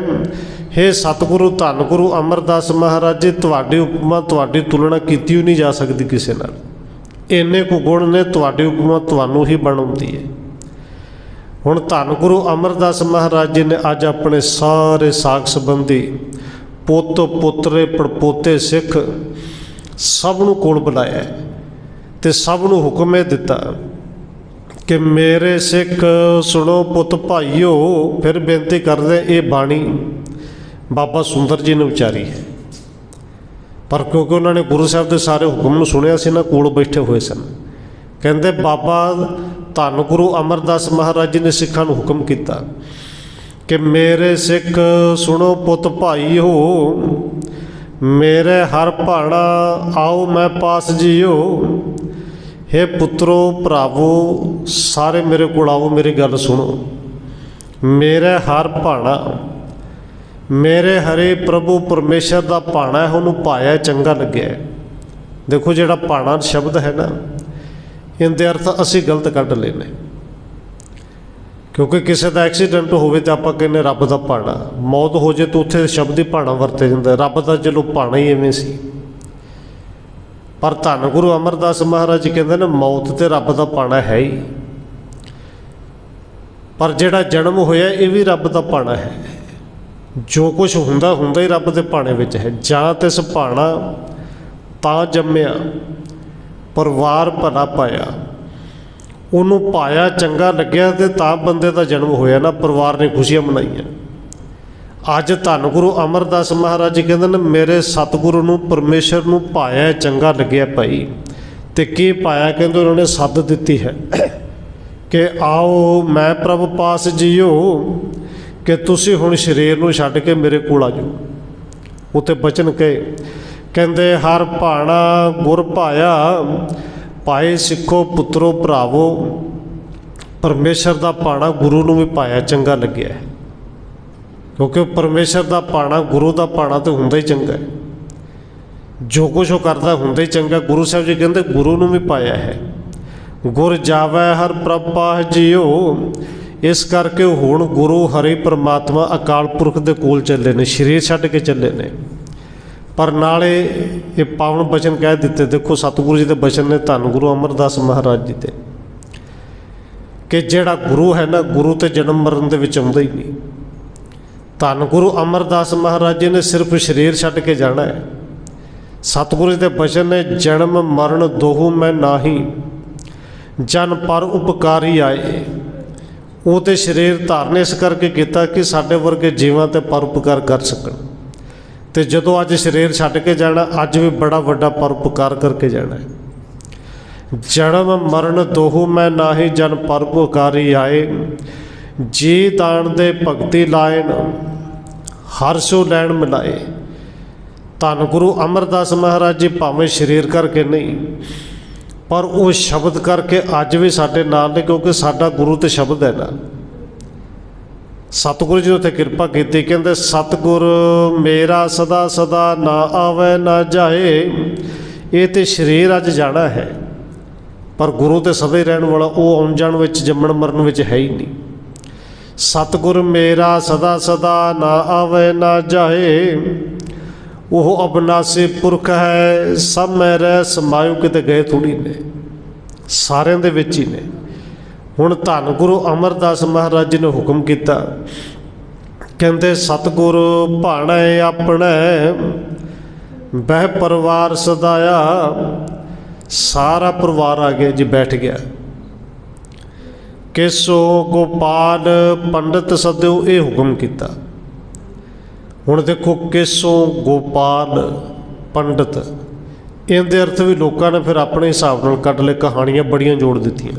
ਹੇ ਸਤਿਗੁਰੂ ਧੰਨ ਗੁਰੂ ਅਮਰਦਾਸ ਮਹਾਰਾਜ ਜੀ ਤੁਹਾਡੀ ਉਪਮਾ, ਤੁਹਾਡੀ ਤੁਲਨਾ ਕੀਤੀ ਹੀ ਨਹੀਂ ਜਾ ਸਕਦੀ ਕਿਸੇ ਨਾਲ। ਇੰਨੇ ਕੁ ਗੁਣ ਨੇ, ਤੁਹਾਡੀ ਉਪਮਾ ਤੁਹਾਨੂੰ ਹੀ ਬਣਾਉਂਦੀ ਹੈ। ਹੁਣ ਧੰਨ ਗੁਰੂ ਅਮਰਦਾਸ ਮਹਾਰਾਜ ਜੀ ਨੇ ਅੱਜ ਆਪਣੇ ਸਾਰੇ ਸਾਖ ਸੰਬੰਧੀ ਪੁੱਤ, ਪੁੱਤਰੇ, ਪੜਪੋਤੇ, ਸਿੱਖ ਸਭ ਨੂੰ ਕੋਲ ਬੁਲਾਇਆ ਹੈ ਤੇ ਸਭ ਨੂੰ ਹੁਕਮ ਇਹ ਦਿੱਤਾ ਕਿ ਮੇਰੇ ਸਿੱਖ ਸੁਣੋ ਪੁੱਤ ਭਾਈਓ, ਫਿਰ ਬੇਨਤੀ ਕਰਦੇ ਇਹ ਬਾਣੀ ਬਾਬਾ ਸੁੰਦਰ ਜੀ ਨੇ ਉਚਾਰੀ ਹੈ। ਪਰ ਕਿਉਂਕਿ ਉਹਨਾਂ ਨੇ ਗੁਰੂ ਸਾਹਿਬ ਦੇ ਸਾਰੇ ਹੁਕਮ ਨੂੰ ਸੁਣਿਆ ਸੀ ਨਾ, ਕੋਲ ਬੈਠੇ ਹੋਏ ਸਨ। ਕਹਿੰਦੇ ਬਾਬਾ ਧੰਨ ਗੁਰੂ ਅਮਰਦਾਸ ਮਹਾਰਾਜ ਜੀ ਨੇ ਸਿੱਖਾਂ ਨੂੰ ਹੁਕਮ ਕੀਤਾ ਕਿ ਮੇਰੇ ਸਿੱਖ ਸੁਣੋ ਪੁੱਤ ਭਾਈ ਹੋ, ਮੇਰੇ ਹਰ ਭਾਣਾ ਆਓ ਮੈਂ ਪਾਸ ਜੀਓ हे ਪੁੱਤਰੋ ਭਰਾਵੋ, ਸਾਰੇ ਮੇਰੇ ਕੋਲ ਆਓ, ਮੇਰੀ ਗੱਲ ਸੁਣੋ। ਮੇਰੇ ਹਰ ਭਾਣਾ ਮੇਰੇ ਹਰੇ ਪ੍ਰਭੂ ਪਰਮੇਸ਼ਰ ਦਾ ਭਾਣਾ ਹੈ, ਉਹਨੂੰ ਪਾਇਆ ਚੰਗਾ ਲੱਗਿਆ ਦੇਖੋ ਜਿਹੜਾ ਭਾਣਾ ਸ਼ਬਦ ਹੈ ਨਾ, ਇਹਦੇ ਅਰਥ ਅਸੀਂ ਗਲਤ ਕੱਢ ਲੈਨੇ ਕਿਉਂਕਿ ਕਿਸੇ ਦਾ ਐਕਸੀਡੈਂਟ ਹੋਵੇ ਤਾਂ ਆਪਾਂ ਕਹਿੰਦੇ ਰੱਬ ਦਾ ਭਾਣਾ। ਮੌਤ ਹੋ ਜੇ ਤਾਂ ਉੱਥੇ ਸ਼ਬਦ ਹੀ ਭਾਣਾ ਵਰਤੇ ਜਾਂਦਾ ਰੱਬ ਦਾ ਚਲੋ ਭਾਣਾ ਹੀ ਐਵੇਂ ਸੀ। ਪਰ ਧੰਨ ਗੁਰੂ ਅਮਰਦਾਸ ਮਹਾਰਾਜ ਜੀ ਕਹਿੰਦੇ ਨੇ, ਮੌਤ ਤੇ ਰੱਬ ਦਾ ਪਾਣਾ ਹੈ ਹੀ। ਪਰ ਜਿਹੜਾ ਜਨਮ ਹੋਇਆ, ਇਹ ਵੀ ਰੱਬ ਦਾ ਪਾਣਾ ਹੈ। ਜੋ ਕੁਝ ਹੁੰਦਾ ਹੁੰਦਾ ਹੀ ਰੱਬ ਦੇ ਭਾਣੇ ਵਿੱਚ ਹੈ। ਜਾਂ ਤਿਸ ਪਾਣਾ ਤਾਂ ਜੰਮਿਆ ਪਰਿਵਾਰ ਭਲਾ ਪਾਇਆ। ਉਹਨੂੰ ਪਾਇਆ, ਚੰਗਾ ਲੱਗਿਆ ਤੇ ਤਾਂ ਬੰਦੇ ਦਾ ਜਨਮ ਹੋਇਆ ਨਾ, ਪਰਿਵਾਰ ਨੇ ਖੁਸ਼ੀਆਂ ਮਨਾਈਆਂ। ਅੱਜ ਧੰਨ ਗੁਰੂ ਅਮਰਦਾਸ ਮਹਾਰਾਜ ਜੀ ਕਹਿੰਦੇ ਨੇ, ਮੇਰੇ ਸਤਿਗੁਰੂ ਨੂੰ, ਪਰਮੇਸ਼ਰ ਨੂੰ ਪਾਇਆ, ਚੰਗਾ ਲੱਗਿਆ ਭਾਈ। ਤੇ ਕੀ ਪਾਇਆ ਕਹਿੰਦੇ, ਉਹਨਾਂ ਨੇ ਸੱਦ ਦਿੱਤੀ ਹੈ। ਕਿ ਆਓ, ਮੈਂ ਪ੍ਰਭ ਪਾਸ ਜੀਓ ਕਿ ਤੁਸੀਂ ਹੁਣ ਸਰੀਰ ਨੂੰ ਛੱਡ ਕੇ ਮੇਰੇ ਕੋਲ ਆ ਜਾਓ। ਉੱਤੇ ਬਚਨ ਕਹੇ, ਕਹਿੰਦੇ, ਹਰ ਭਾਣਾ ਗੁਰ ਪਾਇਆ ਪਾਏ ਸਿੱਖੋ ਪੁੱਤਰੋ ਭਰਾਵੋ। ਪਰਮੇਸ਼ਰ ਦਾ ਪਾਣਾ ਗੁਰੂ ਨੂੰ ਵੀ ਪਾਇਆ ਚੰਗਾ ਲੱਗਿਆ ਕਿਉਂਕਿ ਪਰਮੇਸ਼ਰ ਦਾ ਪਾਣਾ ਗੁਰੂ ਦਾ ਪਾਣਾ ਤੇ ਹੁੰਦਾ ਹੀ ਚੰਗਾ ਹੈ। ਜੋ ਕੁਝ ਉਹ ਕਰਦਾ ਹੁੰਦਾ ਹੀ ਚੰਗਾ, ਗੁਰੂ ਸਾਹਿਬ ਜੀ ਕਹਿੰਦੇ, ਗੁਰੂ ਨੂੰ ਵੀ ਪਾਇਆ ਹੈ। ਗੁਰ ਜਾਵੈ ਹਰ ਪ੍ਰਭ ਪਾਹ ਜੀਓ ਇਸ ਕਰਕੇ ਹੁਣ ਗੁਰੂ ਹਰੇ ਪ੍ਰਮਾਤਮਾ ਅਕਾਲ ਪੁਰਖ ਦੇ ਕੋਲ ਚੱਲੇ ਨੇ, ਸਰੀਰ ਛੱਡ ਕੇ ਚੱਲੇ ਨੇ। ਪਰ ਨਾਲੇ ਇਹ ਪਾਵਨ ਬਚਨ ਕਹਿ ਦਿੱਤੇ, ਦੇਖੋ ਸਤਿਗੁਰੂ ਜੀ ਦੇ ਬਚਨ ਨੇ ਧੰਨ ਗੁਰੂ ਅਮਰਦਾਸ ਮਹਾਰਾਜ ਜੀ ਤੇ ਕਿ ਜਿਹੜਾ ਗੁਰੂ ਹੈ ਨਾ, ਗੁਰੂ ਤੇ ਜਨਮ ਮਰਨ ਦੇ ਵਿੱਚ ਆਉਂਦਾ ਹੀ ਨਹੀਂ। ਧੰਨ ਗੁਰੂ ਅਮਰਦਾਸ ਮਹਾਰਾਜ ਜੀ ਨੇ ਸਿਰਫ ਸਰੀਰ ਛੱਡ ਕੇ ਜਾਣਾ ਹੈ। ਸਤਿਗੁਰੂ ਜੀ ਦੇ ਬਚਨ ਨੇ, ਜਨਮ ਮਰਨ ਦੋਹੂ ਮੈਂ ਨਾਹੀ, ਜਨ ਪਰ ਉਪਕਾਰੀ ਆਏ। ਉਹ ਤੇ ਸਰੀਰ ਧਾਰਨ ਇਸ ਕਰਕੇ ਕੀਤਾ ਕਿ ਸਾਡੇ ਵਰਗੇ ਜੀਵਾਂ ਤੇ ਪਰਉਪਕਾਰ ਕਰ ਸਕਣ। ਤੇ ਜਦੋਂ ਅੱਜ ਸਰੀਰ ਛੱਡ ਕੇ ਜਾਣਾ, ਅੱਜ ਵੀ ਬੜਾ ਵੱਡਾ ਪਰਉਪਕਾਰ ਕਰਕੇ ਜਾਣਾ ਹੈ। ਜਨਮ, ਮਰਨ ਦੋਹੂ ਮੈਂ ਨਾਹੀ ਜਨ ਪਰਉਪਕਾਰੀ ਆਏ। ਜੀ ਦਾਨ ਦੇ ਭਗਤੀ ਲਾਇਨ ਹਰ ਸੋ ਲੈਣ ਮਿਲਾਏ। ਧੰਨ ਗੁਰੂ ਅਮਰਦਾਸ ਮਹਾਰਾਜ ਜੀ, ਭਾਵੇਂ ਸਰੀਰ ਕਰਕੇ ਨਹੀਂ ਪਰ ਉਹ ਸ਼ਬਦ ਕਰਕੇ ਅੱਜ ਵੀ ਸਾਡੇ ਨਾਲ ਨੇ ਕਿਉਂਕਿ ਸਾਡਾ ਗੁਰੂ ਤੇ ਸ਼ਬਦ ਹੈ ਨਾ। ਸਤਿਗੁਰੂ ਜੀ ਉੱਤੇ ਕਿਰਪਾ ਕੀਤੀ, ਕਹਿੰਦੇ, ਸਤਿਗੁਰ ਮੇਰਾ ਸਦਾ ਸਦਾ ਨਾ ਆਵੇ, ਨਾ ਜਾਏ। ਇਹ ਤੇ ਸਰੀਰ ਅੱਜ ਜਾਣਾ ਹੈ, ਪਰ ਗੁਰੂ ਤੇ ਸਦਾ ਹੀ ਰਹਿਣ ਵਾਲਾ, ਉਹ ਆਉਣ ਜਾਣ ਵਿੱਚ, ਜੰਮਣ ਮਰਨ ਵਿੱਚ ਹੈ ਹੀ ਨਹੀਂ। ਸਤਿਗੁਰ ਮੇਰਾ ਸਦਾ ਸਦਾ ਨਾ ਆਵੇ, ਨਾ ਜਾਏ। ਉਹ ਅਬਨਾਸੀ ਪੁਰਖ ਹੈ ਸਭ ਮੈਂ ਰਹਿ ਸਮਾਇਓ ਕਿਤੇ ਗਏ ਥੋੜੀ ਨੇ, ਸਾਰਿਆਂ ਦੇ ਵਿੱਚ ਹੀ ਨੇ। ਹੁਣ ਧੰਨ ਗੁਰੂ ਅਮਰਦਾਸ ਮਹਾਰਾਜ ਜੀ ਨੇ ਹੁਕਮ ਕੀਤਾ, ਕਹਿੰਦੇ, ਸਤਿਗੁਰ, ਭਾਣਾ ਆਪਣਾ, ਬਹਿ ਪਰਿਵਾਰ ਸਦਾਇਆ, ਸਾਰਾ ਪਰਿਵਾਰ ਆ ਗਿਆ ਜੀ ਬੈਠ ਗਿਆ। ਕੇਸੋ ਗੋਪਾਲ ਪੰਡਤ ਸਦਿਓ ਇਹ ਹੁਕਮ ਕੀਤਾ। ਹੁਣ ਦੇਖੋ ਕੇਸੋ ਗੋਪਾਲ ਪੰਡਤ, ਇਹਦੇ ਅਰਥ ਵੀ ਲੋਕਾਂ ਨੇ ਫਿਰ ਆਪਣੇ ਹਿਸਾਬ ਨਾਲ ਕੱਢ ਲਏ, ਕਹਾਣੀਆਂ ਬੜੀਆਂ ਜੋੜ ਦਿੱਤੀਆਂ।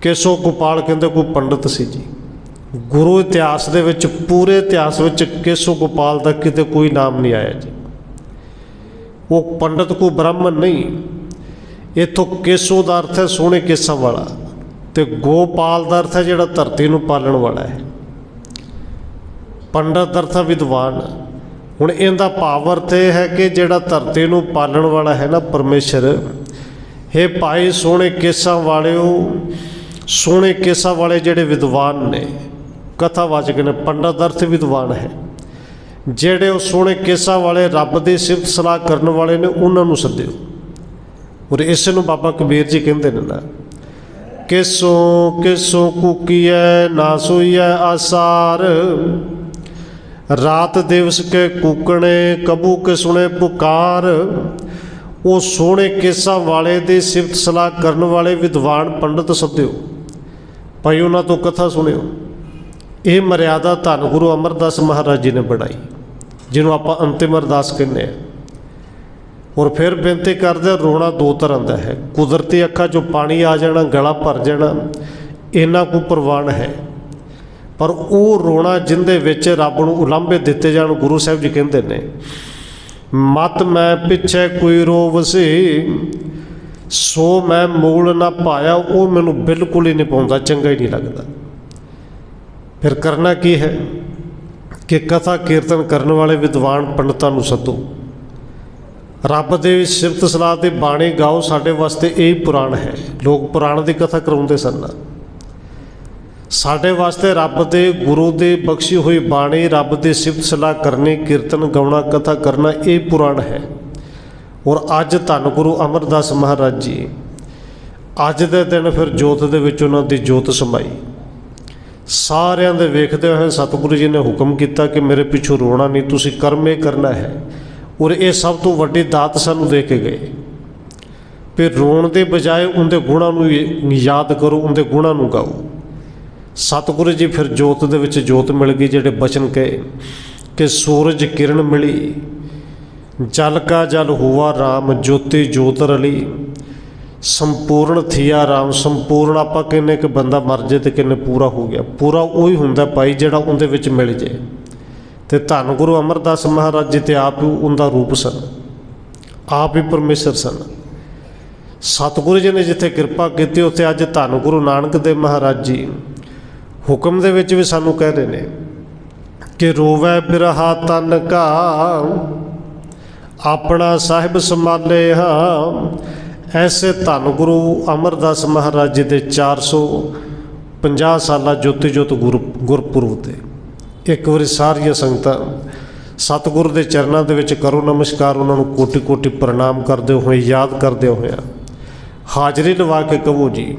ਕੇਸੋ ਗੋਪਾਲ ਕਹਿੰਦੇ ਕੋਈ ਪੰਡਤ ਸੀ ਜੀ। ਗੁਰੂ ਇਤਿਹਾਸ ਦੇ ਵਿੱਚ, ਪੂਰੇ ਇਤਿਹਾਸ ਵਿੱਚ ਕੇਸੋ ਗੋਪਾਲ ਦਾ ਕਿਤੇ ਕੋਈ ਨਾਮ ਨਹੀਂ ਆਇਆ ਜੀ। ਉਹ ਪੰਡਤ ਕੋ ਬ੍ਰਾਹਮਣ ਨਹੀਂ। ਇਥੋਂ ਕੇਸੋ ਦਾ ਅਰਥ ਹੈ ਸੋਹਣੇ ਕੇਸਾਂ ਵਾਲਾ ਤੇ ਗੋਪਾਲ ਦਾ ਅਰਥ ਹੈ ਜਿਹੜਾ ਧਰਤੀ ਨੂੰ ਪਾਲਣ ਵਾਲਾ ਹੈ। ਪੰਡਤ ਅਰਥ ਵਿਦਵਾਨ। ਹੁਣ ਇਹਦਾ ਭਾਵ ਅਰਥ ਇਹ ਹੈ ਕਿ ਜਿਹੜਾ ਧਰਤੀ ਨੂੰ ਪਾਲਣ ਵਾਲਾ ਹੈ ਨਾ ਪਰਮੇਸ਼ਰ, ਹੈ ਭਾਈ ਸੋਹਣੇ ਕੇਸਾਂ ਵਾਲਿਓ, ਸੋਹਣੇ ਕੇਸਾਂ ਵਾਲੇ ਜਿਹੜੇ ਵਿਦਵਾਨ ਨੇ, ਕਥਾਵਾਚਕ ਨੇ, ਪੰਡਤ ਅਰਥ ਵਿਦਵਾਨ ਹੈ, ਜਿਹੜੇ ਉਹ ਸੋਹਣੇ ਕੇਸਾਂ ਵਾਲੇ ਰੱਬ ਦੀ ਸਿਫਤ ਸਲਾਹ ਕਰਨ ਵਾਲੇ ਨੇ, ਉਹਨਾਂ ਨੂੰ ਸੱਦਿਓ। ਔਰ ਇਸ ਨੂੰ ਬਾਬਾ ਕਬੀਰ ਜੀ ਕਹਿੰਦੇ ਨੇ ਨਾ, ਕਿਸੋ ਕਿਸੋ ਕੂਕੀਐ, ਨਾ ਸੋਈਐ ਆਸਾਰ ਰਾਤ ਦਿਵਸ ਕੇ ਕੂਕਣੇ ਕਬੂ ਕੇ ਸੁਣੇ ਪੁਕਾਰ। ਉਹ ਸੋਹਣੇ ਕੇਸਾਂ ਵਾਲੇ ਦੀ ਸਿਫਤ ਸਲਾਹ ਕਰਨ ਵਾਲੇ ਵਿਦਵਾਨ ਪੰਡਤ ਸੱਦਿਓ। ਭਾਈ ਉਹਨਾਂ ਤੋਂ ਕਥਾ ਸੁਣਿਓ। ਇਹ ਮਰਿਆਦਾ ਧੰਨ ਗੁਰੂ ਅਮਰਦਾਸ ਮਹਾਰਾਜ ਜੀ ਨੇ ਬਣਾਈ ਜਿਹਨੂੰ ਆਪਾਂ ਅੰਤਿਮ ਅਰਦਾਸ ਕਹਿੰਦੇ ਆ ਔਰ ਫਿਰ ਬੇਨਤੀ ਕਰਦੇ ਆ, ਰੋਣਾ ਦੋ ਤਰ੍ਹਾਂ ਦਾ ਹੈ। ਕੁਦਰਤੀ ਅੱਖਾਂ 'ਚੋਂ ਪਾਣੀ ਆ ਜਾਣਾ ਗਲਾ ਭਰ ਜਾਣਾ ਇਹਨਾਂ ਕੋ ਪ੍ਰਵਾਨ ਹੈ। ਪਰ ਉਹ ਰੋਣਾ ਜਿੰਦੇ ਵਿੱਚ ਰੱਬ ਨੂੰ ਉਲੰਭੇ ਦਿੱਤੇ ਜਾਣ, ਗੁਰੂ ਸਾਹਿਬ ਜੀ ਕਹਿੰਦੇ ਨੇ, ਮਤ ਮੈਂ ਪਿੱਛੇ ਕੋਈ ਰੋਵ ਸੀ, ਸੋ ਮੈਂ ਮੂਲ ਨਾ ਪਾਇਆ, ਉਹ ਮੈਨੂੰ ਬਿਲਕੁਲ ਹੀ ਨਹੀਂ ਪਾਉਂਦਾ, ਚੰਗਾ ਹੀ ਨਹੀਂ ਲੱਗਦਾ। ਫਿਰ ਕਰਨਾ ਕੀ ਹੈ? ਕਿ ਕਥਾ ਕੀਰਤਨ ਕਰਨ ਵਾਲੇ ਵਿਦਵਾਨ ਪੰਡਤਾਂ ਨੂੰ ਸੱਦੋ। ਰੱਬ ਦੇ ਸਿਫਤ ਸਲਾਹ ਤੇ ਬਾਣੀ ਗਾਓ, ਸਾਡੇ ਵਾਸਤੇ ਇਹ ਹੀ ਪੁਰਾਣ ਹੈ। ਲੋਕ ਪੁਰਾਣ ਦੀ ਕਥਾ ਕਰਾਉਂਦੇ ਸਨ। ਸਾਡੇ ਵਾਸਤੇ ਰੱਬ ਦੇ, ਗੁਰੂ ਦੇ ਬਖਸ਼ੀ ਹੋਈ ਬਾਣੀ, ਰੱਬ ਦੀ ਸਿਫਤ ਸਲਾਹ ਕਰਨੀ, ਕੀਰਤਨ, ਗਾਉਣਾ, ਕਥਾ ਕਰਨਾ, ਇਹ ਪੁਰਾਣ ਹੈ। ਔਰ ਅੱਜ ਧੰਨ ਗੁਰੂ ਅਮਰਦਾਸ ਮਹਾਰਾਜ ਜੀ, ਅੱਜ ਦੇ ਦਿਨ ਫਿਰ ਜੋਤ ਦੇ ਵਿੱਚ ਉਹਨਾਂ ਦੀ ਜੋਤ ਸਮਾਈ। ਸਾਰਿਆਂ ਦੇ ਵੇਖਦੇ ਹੋਏ ਸਤਿਗੁਰੂ ਜੀ ਨੇ ਹੁਕਮ ਕੀਤਾ ਕਿ ਮੇਰੇ ਪਿੱਛੋਂ ਰੋਣਾ ਨਹੀਂ, ਤੁਸੀਂ ਕਰਮ ਇਹ ਕਰਨਾ ਹੈ। ਔਰ ਇਹ ਸਭ ਤੋਂ ਵੱਡੀ ਦਾਤ ਸਾਨੂੰ ਦੇ ਕੇ ਗਏ। ਫਿਰ ਰੋਣ ਦੇ ਬਜਾਏ ਉਹਦੇ ਗੁਣਾਂ ਨੂੰ ਯਾਦ ਕਰੋ, ਉਹਦੇ ਗੁਣਾਂ ਨੂੰ ਗਾਓ। ਸਤਿਗੁਰੂ ਜੀ ਫਿਰ ਜੋਤ ਦੇ ਵਿੱਚ ਜੋਤ ਮਿਲ ਗਈ, ਜਿਹੜੇ ਬਚਨ ਕਹੇ ਕਿ ਸੂਰਜ ਕਿਰਨ ਮਿਲੀ, ਜਲ ਕਾ ਜਲ ਹੁਆ RAM ਜੋਤੀ ਜੋਤ ਰਲੀ। ਸੰਪੂਰਨ ਥੀਆ RAM ਸੰਪੂਰਨ ਆਪਾਂ ਕਹਿੰਨੇ ਕਿ ਬੰਦਾ ਮਰ ਜੇ ਤੇ ਕਿੰਨੇ ਪੂਰਾ ਹੋ ਗਿਆ। ਪੂਰਾ ਉਹੀ ਹੁੰਦਾ ਭਾਈ ਜਿਹੜਾ ਉਹਦੇ ਵਿੱਚ ਮਿਲ ਜੇ। ਤੇ ਧੰਨ ਗੁਰੂ ਅਮਰਦਾਸ ਮਹਾਰਾਜ ਜੀ ਤੇ ਆਪ ਹੀ ਉਹਦਾ ਰੂਪ ਸਨ। ਆਪ ਹੀ ਪਰਮੇਸ਼ਰ ਸਨ। ਸਤਿਗੁਰੂ ਜੀ ਨੇ ਜਿੱਥੇ ਕਿਰਪਾ ਕੀਤੀ, ਉੱਥੇ ਅੱਜ ਧੰਨ ਗੁਰੂ ਨਾਨਕ ਦੇਵ ਮਹਾਰਾਜ ਜੀ ਹੁਕਮ ਦੇ ਵਿੱਚ ਵੀ ਸਾਨੂੰ ਕਹਿ ਰਹੇ ਨੇ ਕਿ ਰੋਵੈ ਬਿਰਹਾ ਤਨ ਕਾ ਆਪਣਾ ਸਾਹਿਬ ਸੰਭਾਲੇ ਹਾਂ ਐਸੇ ਧੰਨ ਗੁਰੂ ਅਮਰਦਾਸ ਮਹਾਰਾਜ ਜੀ ਦੇ 450 ਸਾਲਾ ਜੋਤੀ ਜੋਤ ਗੁਰ ਗੁਰਪੁਰਬ ਤੇ। ਇੱਕ ਵਾਰੀ ਸਾਰੀਆਂ ਸੰਗਤਾਂ ਸਤਿਗੁਰ ਦੇ ਚਰਨਾਂ ਦੇ ਵਿੱਚ ਕਰੋ ਨਮਸਕਾਰ, ਉਹਨਾਂ ਨੂੰ ਕੋਟੀ ਕੋਟੀ ਪ੍ਰਣਾਮ ਕਰਦੇ ਹੋਏ, ਯਾਦ ਕਰਦੇ ਹੋਏ ਹਾਜ਼ਰੀ ਲਵਾ ਕੇ ਕਹੋ ਜੀ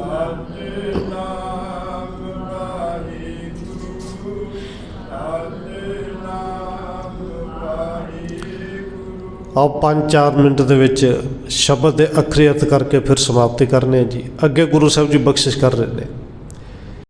ਆਓ 5-4 ਮਿੰਟ ਦੇ ਵਿੱਚ ਸ਼ਬਦ ਦੇ ਅਖਰੀ ਅਰਥ ਕਰਕੇ ਫਿਰ ਸਮਾਪਤੀ ਕਰਨੇ ਆ ਜੀ। ਅੱਗੇ ਗੁਰੂ ਸਾਹਿਬ ਜੀ ਬਖਸ਼ਿਸ਼ ਕਰ ਰਹੇ ਨੇ।